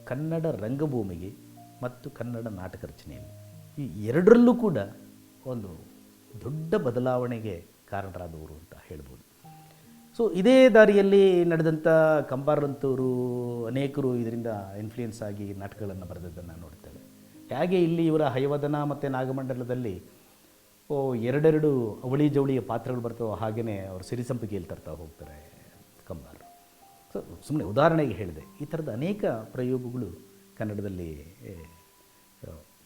ಕನ್ನಡ ರಂಗಭೂಮಿಗೆ ಮತ್ತು ಕನ್ನಡ ನಾಟಕ ರಚನೆಯಲ್ಲಿ ಈ ಎರಡರಲ್ಲೂ ಕೂಡ ಒಂದು ದೊಡ್ಡ ಬದಲಾವಣೆಗೆ ಕಾರಣರಾದವರು ಅಂತ ಹೇಳ್ಬೋದು. ಸೊ ಇದೇ ದಾರಿಯಲ್ಲಿ ನಡೆದಂಥ ಕಂಬಾರಂತವರು ಅನೇಕರು ಇದರಿಂದ ಇನ್ಫ್ಲೂಯೆನ್ಸ್ ಆಗಿ ನಾಟಕಗಳನ್ನು ಬರೆದದ್ದನ್ನು ನೋಡ್ತೇವೆ. ಹೇಗೆ ಇಲ್ಲಿ ಇವರ ಹಯವದನ ಮತ್ತು ನಾಗಮಂಡಲದಲ್ಲಿ, ಓ, ಎರಡೆರಡು ಅವಳಿ ಜವಳಿಯ ಪಾತ್ರಗಳು ಬರ್ತಾವೆ ಹಾಗೆಯೇ ಅವರು ಸಿರಿಸಂಪಿಗೆಯಲ್ಲಿ ತರ್ತಾ ಹೋಗ್ತಾರೆ ಕಂಬಾರರು ಸೊ ಸುಮ್ಮನೆ ಉದಾಹರಣೆಗೆ ಹೇಳಿದೆ, ಈ ಥರದ ಅನೇಕ ಪ್ರಯೋಗಗಳು ಕನ್ನಡದಲ್ಲಿ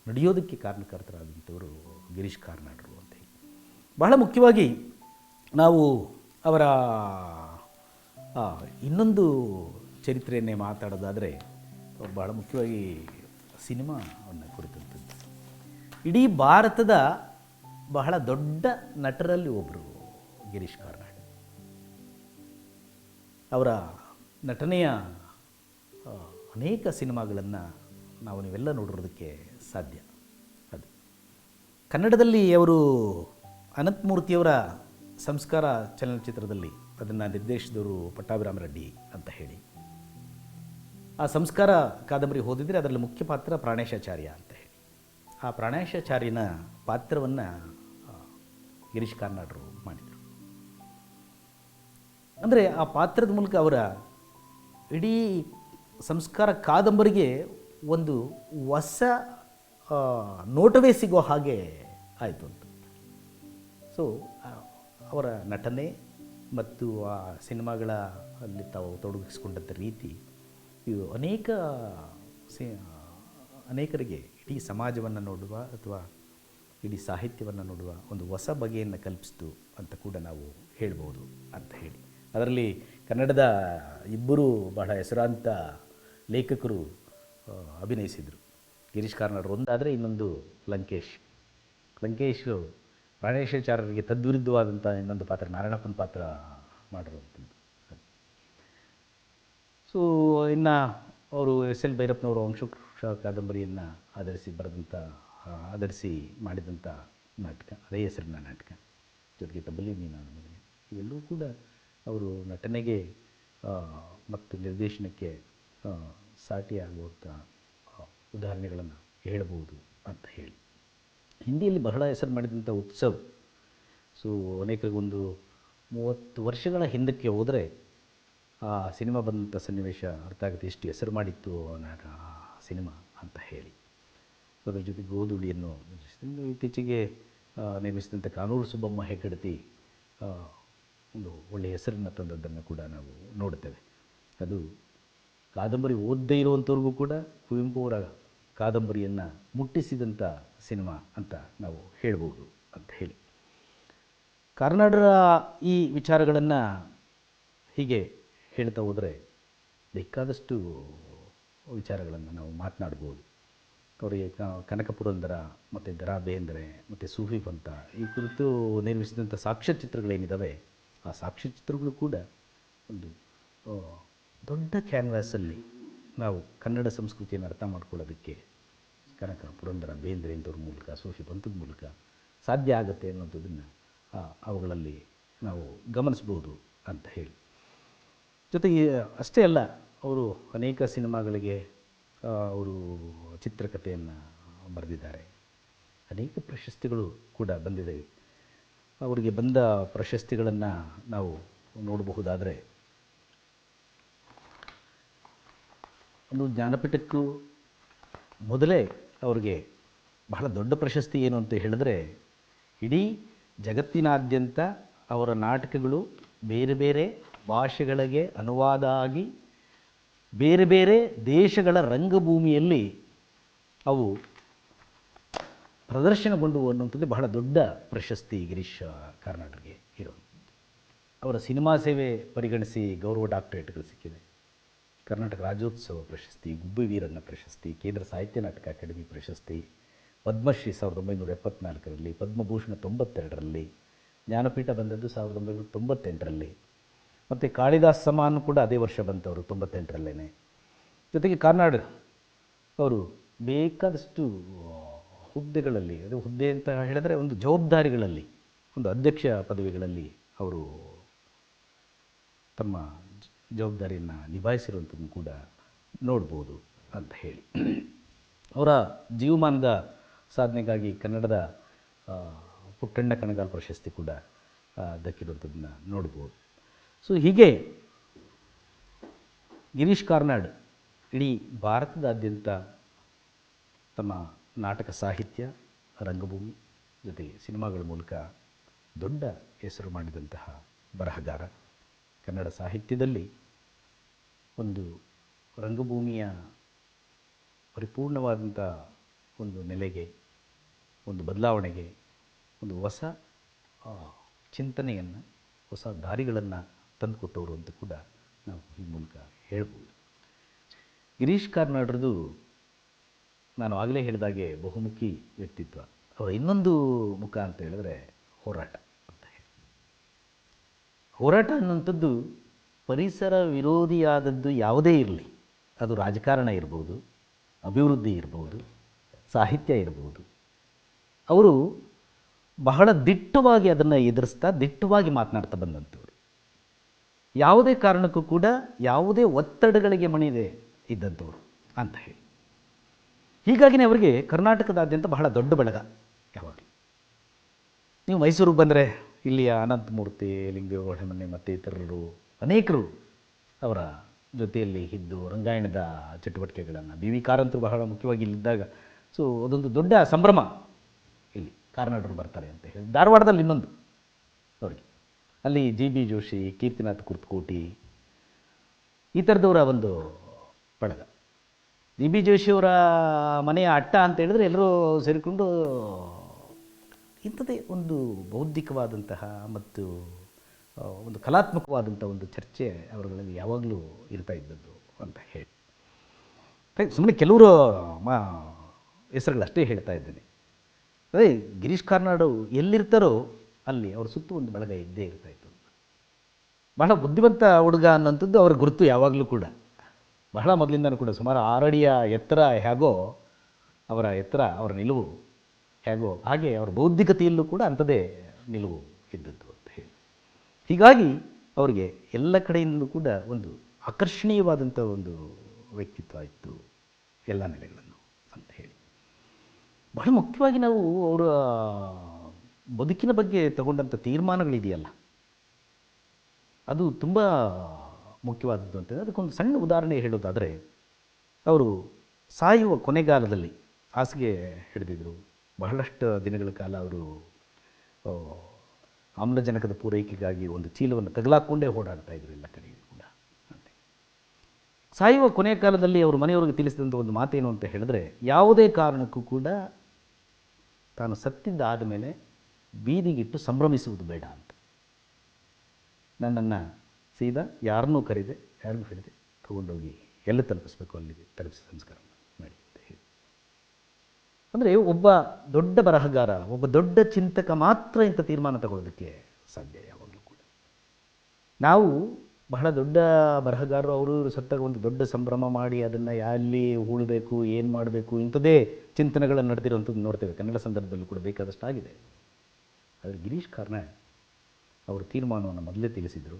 ನಡೆಯೋದಕ್ಕೆ ಕಾರಣಕರ್ತರಾದಂಥವರು ಗಿರೀಶ್ ಕಾರ್ನಾಡರು ಅಂತ ಹೇಳಿ. ಬಹಳ ಮುಖ್ಯವಾಗಿ ನಾವು ಅವರ ಇನ್ನೊಂದು ಚರಿತ್ರೆಯನ್ನೇ ಮಾತಾಡೋದಾದರೆ ಬಹಳ ಮುಖ್ಯವಾಗಿ ಸಿನಿಮಾವನ್ನು ಕುರಿತಂಥದ್ದು. ಇಡೀ ಭಾರತದ ಬಹಳ ದೊಡ್ಡ ನಟರಲ್ಲಿ ಒಬ್ಬರು ಗಿರೀಶ್ ಕಾರ್ನಾಡ್. ಅವರ ನಟನೆಯ ಅನೇಕ ಸಿನಿಮಾಗಳನ್ನು ನಾವು ನೀವೆಲ್ಲ ನೋಡಿರೋದಕ್ಕೆ ಸಾಧ್ಯ. ಅದು. ಕನ್ನಡದಲ್ಲಿ ಅವರು ಅನಂತಮೂರ್ತಿಯವರ ಸಂಸ್ಕಾರ ಚಲನಚಿತ್ರದಲ್ಲಿ ಅದನ್ನು ನಿರ್ದೇಶಿಸಿದವರು ಪಟ್ಟಾಭಿರಾಮ ರೆಡ್ಡಿ ಅಂತ ಹೇಳಿ. ಆ ಸಂಸ್ಕಾರ ಕಾದಂಬರಿ ಓದಿದರೆ ಅದರಲ್ಲಿ ಮುಖ್ಯ ಪಾತ್ರ ಪ್ರಾಣೇಶಾಚಾರ್ಯ ಅಂತ ಹೇಳಿ. ಆ ಪ್ರಾಣೇಶಾಚಾರ್ಯನ ಪಾತ್ರವನ್ನು ಗಿರೀಶ್ ಕಾರ್ನಾಡರು ಮಾಡಿದರು. ಅಂದರೆ ಆ ಪಾತ್ರದ ಮೂಲಕ ಅವರ ಇಡೀ ಸಂಸ್ಕಾರ ಕಾದಂಬರಿಗೆ ಒಂದು ಹೊಸ ನೋಟವೇ ಸಿಗೋ ಹಾಗೆ ಆಯಿತು ಅಂತ. ಸೊ ಅವರ ನಟನೆ ಮತ್ತು ಆ ಸಿನಿಮಾಗಳ ಅಲ್ಲಿ ತಾವು ತೊಡಗಿಸ್ಕೊಂಡಂಥ ರೀತಿ ಇವು ಅನೇಕ ಸಿ, ಅನೇಕರಿಗೆ ಇಡೀ ಸಮಾಜವನ್ನು ನೋಡುವ ಅಥವಾ ಇಡೀ ಸಾಹಿತ್ಯವನ್ನು ನೋಡುವ ಒಂದು ಹೊಸ ಬಗೆಯನ್ನು ಕಲ್ಪಿಸಿತು ಅಂತ ಕೂಡ ನಾವು ಹೇಳ್ಬೋದು ಅಂತ ಹೇಳಿ. ಅದರಲ್ಲಿ ಕನ್ನಡದ ಇಬ್ಬರು ಬಹಳ ಹೆಸರಾಂತ ಲೇಖಕರು ಅಭಿನಯಿಸಿದರು. ಗಿರೀಶ್ ಕಾರ್ನಾಡ್ರು ಒಂದಾದರೆ ಇನ್ನೊಂದು ಲಂಕೇಶ್. ಲಂಕೇಶ್ ಪ್ರಾಣೇಶಾಚಾರ್ಯರಿಗೆ ತದ್ವಿರುದ್ಧವಾದಂಥ ಇನ್ನೊಂದು ಪಾತ್ರ, ನಾರಾಯಣಪ್ಪನ ಪಾತ್ರ ಮಾಡಿರುವಂಥದ್ದು. ಸೊ ಇನ್ನು ಅವರು ಎಸ್ ಎಲ್ ಭೈರಪ್ಪನವರು ವಂಶವೃಕ್ಷ ಕಾದಂಬರಿಯನ್ನು ಆಧರಿಸಿ ಬರೆದಂಥ ಆಧರಿಸಿ ಮಾಡಿದಂಥ ನಾಟಕ, ಅದೇ ಹೆಸರಿನ ನಾಟಕ. ಜೊತೆಗೆ ತಬ್ಬಲಿ ಮದುವೆ. ಇವೆಲ್ಲವೂ ಕೂಡ ಅವರು ನಟನೆಗೆ ಮತ್ತು ನಿರ್ದೇಶನಕ್ಕೆ ಸಾಟಿಯಾಗುವಂಥ ಉದಾಹರಣೆಗಳನ್ನು ಹೇಳಬಹುದು ಅಂತ ಹೇಳಿ. ಹಿಂದಿಯಲ್ಲಿ ಬಹಳ ಹೆಸರು ಮಾಡಿದಂಥ ಉತ್ಸವ್. ಸೊ, ಅನೇಕರಿಗೊಂದು ಮೂವತ್ತು ವರ್ಷಗಳ ಹಿಂದಕ್ಕೆ ಹೋದರೆ ಆ ಸಿನಿಮಾ ಬಂದಂಥ ಸನ್ನಿವೇಶ ಅರ್ಥ ಆಗುತ್ತೆ. ಎಷ್ಟು ಹೆಸರು ಮಾಡಿತ್ತು ಆ ಸಿನಿಮಾ ಅಂತ ಹೇಳಿ. ಅದರ ಜೊತೆಗೆ ಜೊತೆ ಗೋಧುಳಿಯನ್ನು ನಿರ್ಮಿಸಿದ. ಇನ್ನು ಇತ್ತೀಚೆಗೆ ನಿರ್ಮಿಸಿದಂಥ ಕಾನೂರು ಸುಬ್ಬಮ್ಮ ಹೆಗ್ಗಡತಿ ಒಂದು ಒಳ್ಳೆಯ ಹೆಸರನ್ನು ತಂದದ್ದನ್ನು ಕೂಡ ನಾವು ನೋಡ್ತೇವೆ ಅದು ಕಾದಂಬರಿ ಓದದೇ ಇರುವಂಥವ್ರಿಗೂ ಕೂಡ ಕುವೆಂಪು ಅವರ ಕಾದಂಬರಿಯನ್ನು ಮುಟ್ಟಿಸಿದಂಥ ಸಿನಿಮಾ ಅಂತ ನಾವು ಹೇಳ್ಬೋದು ಅಂತ ಹೇಳಿ. ಕಾರ್ನಾಡರ ಈ ವಿಚಾರಗಳನ್ನು ಹೀಗೆ ಹೇಳ್ತಾ ಹೋದರೆ ಬೇಕಾದಷ್ಟು ವಿಚಾರಗಳನ್ನು ನಾವು ಮಾತನಾಡ್ಬೋದು. ಅವರಿಗೆ ಕನಕಪುರಂದರ ಕನಕ ಪುರಂದರ ಮತ್ತು ದರಾ ಬೇಂದ್ರೆ ಮತ್ತು ಸೂಫಿ ಪಂಥ ಈ ಕುರಿತು ನಿರ್ಮಿಸಿದಂಥ ಸಾಕ್ಷ್ಯಚಿತ್ರಗಳೇನಿದ್ದಾವೆ ಆ ಸಾಕ್ಷ್ಯಚಿತ್ರಗಳು ಕೂಡ ಒಂದು ದೊಡ್ಡ ಕ್ಯಾನ್ವಾಸಲ್ಲಿ ನಾವು ಕನ್ನಡ ಸಂಸ್ಕೃತಿಯನ್ನು ಅರ್ಥ ಮಾಡ್ಕೊಳ್ಳೋದಕ್ಕೆ ಕನಕ ಪುರಂದರ ಬೇಂದ್ರೆ ಇಂಥವ್ರ ಮೂಲಕ, ಸೂಫಿ ಪಂಥದ ಮೂಲಕ ಸಾಧ್ಯ ಆಗುತ್ತೆ ಅನ್ನೋಂಥದ್ದನ್ನು ಅವುಗಳಲ್ಲಿ ನಾವು ಗಮನಿಸ್ಬೋದು ಅಂತ ಹೇಳಿ. ಜೊತೆಗೆ, ಅಷ್ಟೇ ಅಲ್ಲ, ಅವರು ಅನೇಕ ಸಿನಿಮಾಗಳಿಗೆ ಅವರು ಚಿತ್ರಕಥೆಯನ್ನು ಬರೆದಿದ್ದಾರೆ. ಅನೇಕ ಪ್ರಶಸ್ತಿಗಳು ಕೂಡ ಬಂದಿದೆ. ಅವರಿಗೆ ಬಂದ ಪ್ರಶಸ್ತಿಗಳನ್ನು ನಾವು ನೋಡಬಹುದಾದರೆ ಒಂದು ಜ್ಞಾನಪೀಠಕ್ಕೂ ಮೊದಲೇ ಅವರಿಗೆ ಬಹಳ ದೊಡ್ಡ ಪ್ರಶಸ್ತಿ ಏನು ಅಂತ ಹೇಳಿದ್ರೆ ಇಡೀ ಜಗತ್ತಿನಾದ್ಯಂತ ಅವರ ನಾಟಕಗಳು ಬೇರೆ ಬೇರೆ ಭಾಷೆಗಳಿಗೆ ಅನುವಾದ ಆಗಿ ಬೇರೆ ಬೇರೆ ದೇಶಗಳ ರಂಗಭೂಮಿಯಲ್ಲಿ ಅವು ಪ್ರದರ್ಶನಗೊಂಡವು ಅನ್ನುವಂಥದ್ದು ಬಹಳ ದೊಡ್ಡ ಪ್ರಶಸ್ತಿ ಗಿರೀಶ್ ಕಾರ್ನಾಡ್ರಿಗೆ ಇರೋದು ಅವರ ಸಿನಿಮಾ ಸೇವೆ ಪರಿಗಣಿಸಿ ಗೌರವ ಡಾಕ್ಟರೇಟ್ಗಳು ಸಿಕ್ಕಿದೆ ಕರ್ನಾಟಕ ರಾಜ್ಯೋತ್ಸವ ಪ್ರಶಸ್ತಿ, ಗುಬ್ಬಿ ವೀರಣ್ಣ ಪ್ರಶಸ್ತಿ, ಕೇಂದ್ರ ಸಾಹಿತ್ಯ ನಾಟಕ ಅಕಾಡೆಮಿ ಪ್ರಶಸ್ತಿ, ಪದ್ಮಶ್ರೀ ಸಾವಿರದ ಒಂಬೈನೂರ ಎಪ್ಪತ್ನಾಲ್ಕರಲ್ಲಿ, ಪದ್ಮಭೂಷಣ ತೊಂಬತ್ತೆರಡರಲ್ಲಿ, ಜ್ಞಾನಪೀಠ ಬಂದದ್ದು ಸಾವಿರದ ಒಂಬೈನೂರ ತೊಂಬತ್ತೆಂಟರಲ್ಲಿ. ಮತ್ತು ಕಾಳಿದಾಸ್ ಸಮಾನ್ ಕೂಡ ಅದೇ ವರ್ಷ ಬಂತವರು ತೊಂಬತ್ತೆಂಟರಲ್ಲೇ ಜೊತೆಗೆ ಕಾರ್ನಾಡ್, ಅವರು ಬೇಕಾದಷ್ಟು ಹುದ್ದೆಗಳಲ್ಲಿ, ಅದು ಹುದ್ದೆ ಅಂತ ಹೇಳಿದ್ರೆ ಒಂದು ಜವಾಬ್ದಾರಿಗಳಲ್ಲಿ, ಒಂದು ಅಧ್ಯಕ್ಷ ಪದವಿಗಳಲ್ಲಿ ಅವರು ತಮ್ಮ ಜವಾಬ್ದಾರಿಯನ್ನು ನಿಭಾಯಿಸಿರುವಂಥದ್ದು ಕೂಡ ನೋಡ್ಬೋದು ಅಂತ ಹೇಳಿ. ಅವರ ಜೀವಮಾನದ ಸಾಧನೆಗಾಗಿ ಕನ್ನಡದ ಪುಟ್ಟಣ್ಣ ಕಣಗಾಲ್ ಪ್ರಶಸ್ತಿ ಕೂಡ ದಕ್ಕಿರುವಂಥದ್ದನ್ನ ನೋಡ್ಬೋದು. ಸೊ, ಹೀಗೆ ಗಿರೀಶ್ ಕಾರ್ನಾಡ್ ಇಡೀ ಭಾರತದಾದ್ಯಂತ ತಮ್ಮ ನಾಟಕ ಸಾಹಿತ್ಯ, ರಂಗಭೂಮಿ ಜೊತೆಗೆ ಸಿನಿಮಾಗಳ ಮೂಲಕ ದೊಡ್ಡ ಹೆಸರು ಮಾಡಿದಂತಹ ಬರಹಗಾರ. ಕನ್ನಡ ಸಾಹಿತ್ಯದಲ್ಲಿ ಒಂದು ರಂಗಭೂಮಿಯ ಪರಿಪೂರ್ಣವಾದಂಥ ಒಂದು ನೆಲೆಗೆ, ಒಂದು ಬದಲಾವಣೆಗೆ, ಒಂದು ಹೊಸ ಚಿಂತನೆಯನ್ನು, ಹೊಸ ದಾರಿಗಳನ್ನು ತಂದುಕೊಟ್ಟವರು ಅಂತ ಕೂಡ ನಾವು ಈ ಮೂಲಕ ಹೇಳ್ಬೋದು. ಗಿರೀಶ್ ಕಾರ್ನಾಡ್ರದು ನಾನು ಆಗಲೇ ಹೇಳಿದಾಗೆ ಬಹುಮುಖಿ ವ್ಯಕ್ತಿತ್ವ. ಅವರ ಇನ್ನೊಂದು ಮುಖ ಅಂತ ಹೇಳಿದ್ರೆ ಹೋರಾಟ ಅಂತ ಹೇಳಿ ಹೋರಾಟ ಅನ್ನುವಂಥದ್ದು ಪರಿಸರ ವಿರೋಧಿಯಾದದ್ದು ಯಾವುದೇ ಇರಲಿ, ಅದು ರಾಜಕಾರಣ ಇರ್ಬೋದು, ಅಭಿವೃದ್ಧಿ ಇರ್ಬೋದು, ಸಾಹಿತ್ಯ ಇರ್ಬೋದು, ಅವರು ಬಹಳ ದಿಟ್ಟವಾಗಿ ಅದನ್ನು ಎದುರಿಸ್ತಾ ದಿಟ್ಟವಾಗಿ ಮಾತನಾಡ್ತಾ ಬಂದಂಥವ್ರು. ಯಾವುದೇ ಕಾರಣಕ್ಕೂ ಕೂಡ ಯಾವುದೇ ಒತ್ತಡಗಳಿಗೆ ಮಣಿದೆ ಇದ್ದಂಥವ್ರು ಅಂತ ಹೇಳಿ. ಹೀಗಾಗಿನೇ ಅವರಿಗೆ ಕರ್ನಾಟಕದಾದ್ಯಂತ ಬಹಳ ದೊಡ್ಡ ಬಳಗ ಯಾವಾಗಲೂ. ನೀವು ಮೈಸೂರಿಗೆ ಬಂದರೆ ಇಲ್ಲಿಯ ಅನಂತಮೂರ್ತಿ ಲಿಂಗೇಗೌಡ ಮತ್ತು ಇತರರು ಅನೇಕರು ಅವರ ಜೊತೆಯಲ್ಲಿ ಇದ್ದು ರಂಗಾಯಣದ ಚಟುವಟಿಕೆಗಳನ್ನು, ಬಿ ವಿ ಕಾರಂತರು ಬಹಳ ಮುಖ್ಯವಾಗಿ ಇಲ್ಲಿದ್ದಾಗ. ಸೊ ಅದೊಂದು ದೊಡ್ಡ ಸಂಭ್ರಮ ಇಲ್ಲಿ ಕಾರ್ನಾಡರು ಬರ್ತಾರೆ ಅಂತ ಹೇಳಿ. ಧಾರವಾಡದಲ್ಲಿ ಇನ್ನೊಂದು ಅವರಿಗೆ. ಅಲ್ಲಿ ಜಿ ಬಿ ಜೋಶಿ, ಕೀರ್ತಿನಾಥ್ ಕುರ್ತಕೋಟಿ, ಈ ಥರದವರ ಒಂದು ಬಳಗ. ಜಿ ಬಿ ಜೋಶಿಯವರ ಮನೆಯ ಅಟ್ಟ ಅಂತ ಹೇಳಿದ್ರೆ ಎಲ್ಲರೂ ಸೇರಿಕೊಂಡು ಇಂಥದ್ದೇ ಒಂದು ಬೌದ್ಧಿಕವಾದಂತಹ ಮತ್ತು ಒಂದು ಕಲಾತ್ಮಕವಾದಂಥ ಒಂದು ಚರ್ಚೆ ಅವರುಗಳಲ್ಲಿ ಯಾವಾಗಲೂ ಇರ್ತಾ ಇದ್ದದ್ದು ಅಂತ ಹೇಳಿ. ಸುಮ್ಮನೆ ಕೆಲವರು ಮಾ ಹೆಸರುಗಳಷ್ಟೇ ಹೇಳ್ತಾ ಇದ್ದೇನೆ. ಅದೇ ಗಿರೀಶ್ ಕಾರ್ನಾಡು ಎಲ್ಲಿರ್ತಾರೋ ಅಲ್ಲಿ ಅವ್ರ ಸುತ್ತ ಒಂದು ಬಳಗ ಇದ್ದೇ ಇರ್ತಾ ಇತ್ತು. ಬಹಳ ಬುದ್ಧಿವಂತ ಹುಡುಗ ಅನ್ನೋಂಥದ್ದು ಅವ್ರ ಗುರುತು ಯಾವಾಗಲೂ ಕೂಡ. ಬಹಳ ಮೊದಲಿಂದನೂ ಕೂಡ ಸುಮಾರು ಆರಡಿಯ ಎತ್ತರ ಹೇಗೋ, ಅವರ ಎತ್ತರ, ಅವರ ನಿಲುವು ಹೇಗೋ ಹಾಗೆ ಅವರ ಬೌದ್ಧಿಕತೆಯಲ್ಲೂ ಕೂಡ ಅಂಥದ್ದೇ ನಿಲುವು ಇದ್ದದ್ದು. ಹೀಗಾಗಿ ಅವರಿಗೆ ಎಲ್ಲ ಕಡೆಯಿಂದಲೂ ಕೂಡ ಒಂದು ಆಕರ್ಷಣೀಯವಾದಂಥ ಒಂದು ವ್ಯಕ್ತಿತ್ವ ಇತ್ತು ಎಲ್ಲ ನೆಲೆಗಳನ್ನು ಅಂತ ಹೇಳಿ. ಬಹಳ ಮುಖ್ಯವಾಗಿ ನಾವು ಅವರ ಬದುಕಿನ ಬಗ್ಗೆ ತಗೊಂಡಂಥ ತೀರ್ಮಾನಗಳಿದೆಯಲ್ಲ, ಅದು ತುಂಬ ಮುಖ್ಯವಾದದ್ದು ಅಂತಂದರೆ ಅದಕ್ಕೊಂದು ಸಣ್ಣ ಉದಾಹರಣೆ ಹೇಳೋದಾದರೆ, ಅವರು ಸಾಯುವ ಕೊನೆಗಾಲದಲ್ಲಿ ಹಾಸಿಗೆ ಹಿಡಿದಿದ್ರು. ಬಹಳಷ್ಟು ದಿನಗಳ ಕಾಲ ಅವರು ಆಮ್ಲಜನಕದ ಪೂರೈಕೆಗಾಗಿ ಒಂದು ಚೀಲವನ್ನು ತಗಲಾಕೊಂಡೇ ಓಡಾಡ್ತಾ ಇದ್ರು ಎಲ್ಲ ಕಡೆಗೂ ಕೂಡ. ಅಂತ. ಸಾಯುವ ಕೊನೆಯ ಕಾಲದಲ್ಲಿ ಅವರು ಮನೆಯವರಿಗೆ ತಿಳಿಸಿದಂಥ ಒಂದು ಮಾತೇನು ಅಂತ ಹೇಳಿದ್ರೆ, ಯಾವುದೇ ಕಾರಣಕ್ಕೂ ಕೂಡ ತಾನು ಸತ್ತಿದ್ದಾದ ಮೇಲೆ ಬೀದಿಗಿಟ್ಟು ಸಂಭ್ರಮಿಸುವುದು ಬೇಡ ಅಂತ. ನನ್ನನ್ನು ಸೀದಾ ಯಾರನ್ನೂ ಕರೀದೆ, ಯಾರನ್ನೂ ಹೇಳಿದೆ ತಗೊಂಡೋಗಿ ಎಲ್ಲ ತಲುಪಿಸ್ಬೇಕು ಅಲ್ಲಿಗೆ ತಲುಪಿಸಿ ಸಂಸ್ಕಾರ. ಅಂದರೆ ಒಬ್ಬ ದೊಡ್ಡ ಬರಹಗಾರ, ಒಬ್ಬ ದೊಡ್ಡ ಚಿಂತಕ ಮಾತ್ರ ಇಂಥ ತೀರ್ಮಾನ ತಗೊಳ್ಳೋದಕ್ಕೆ ಸಾಧ್ಯ ಯಾವಾಗಲೂ ಕೂಡ. ನಾವು ಬಹಳ ದೊಡ್ಡ ಬರಹಗಾರರು, ಅವರು ಸತ್ತಾಗ ಒಂದು ದೊಡ್ಡ ಸಂಭ್ರಮ ಮಾಡಿ ಅದನ್ನು ಎಲ್ಲಿ ಹೂಳಬೇಕು ಏನು ಮಾಡಬೇಕು, ಇಂಥದ್ದೇ ಚಿಂತನೆಗಳನ್ನು ನಡೆದಿರುವಂಥದ್ದು ನೋಡ್ತೇವೆ. ಕನ್ನಡ ಸಂದರ್ಭದಲ್ಲೂ ಕೂಡ ಬೇಕಾದಷ್ಟು ಆಗಿದೆ. ಆದರೆ ಗಿರೀಶ್ ಕಾರ್ನಾಡ್ ಅವರು ತೀರ್ಮಾನವನ್ನು ಮೊದಲೇ ತಿಳಿಸಿದರು.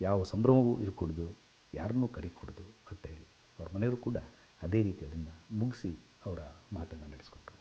ಯಾವ ಸಂಭ್ರಮವೂ ಇರಕೂಡ್ದು, ಯಾರನ್ನೂ ಕರಿಕೂಡ್ದು ಅಂತ ಹೇಳಿ. ಅವ್ರ ಮನೆಯವರು ಕೂಡ ಅದೇ ರೀತಿ ಅದನ್ನು ಮುಗಿಸಿ ಅವರ ಮಾತನ್ನು ನಡೆಸ್ಕೊಟ್ರು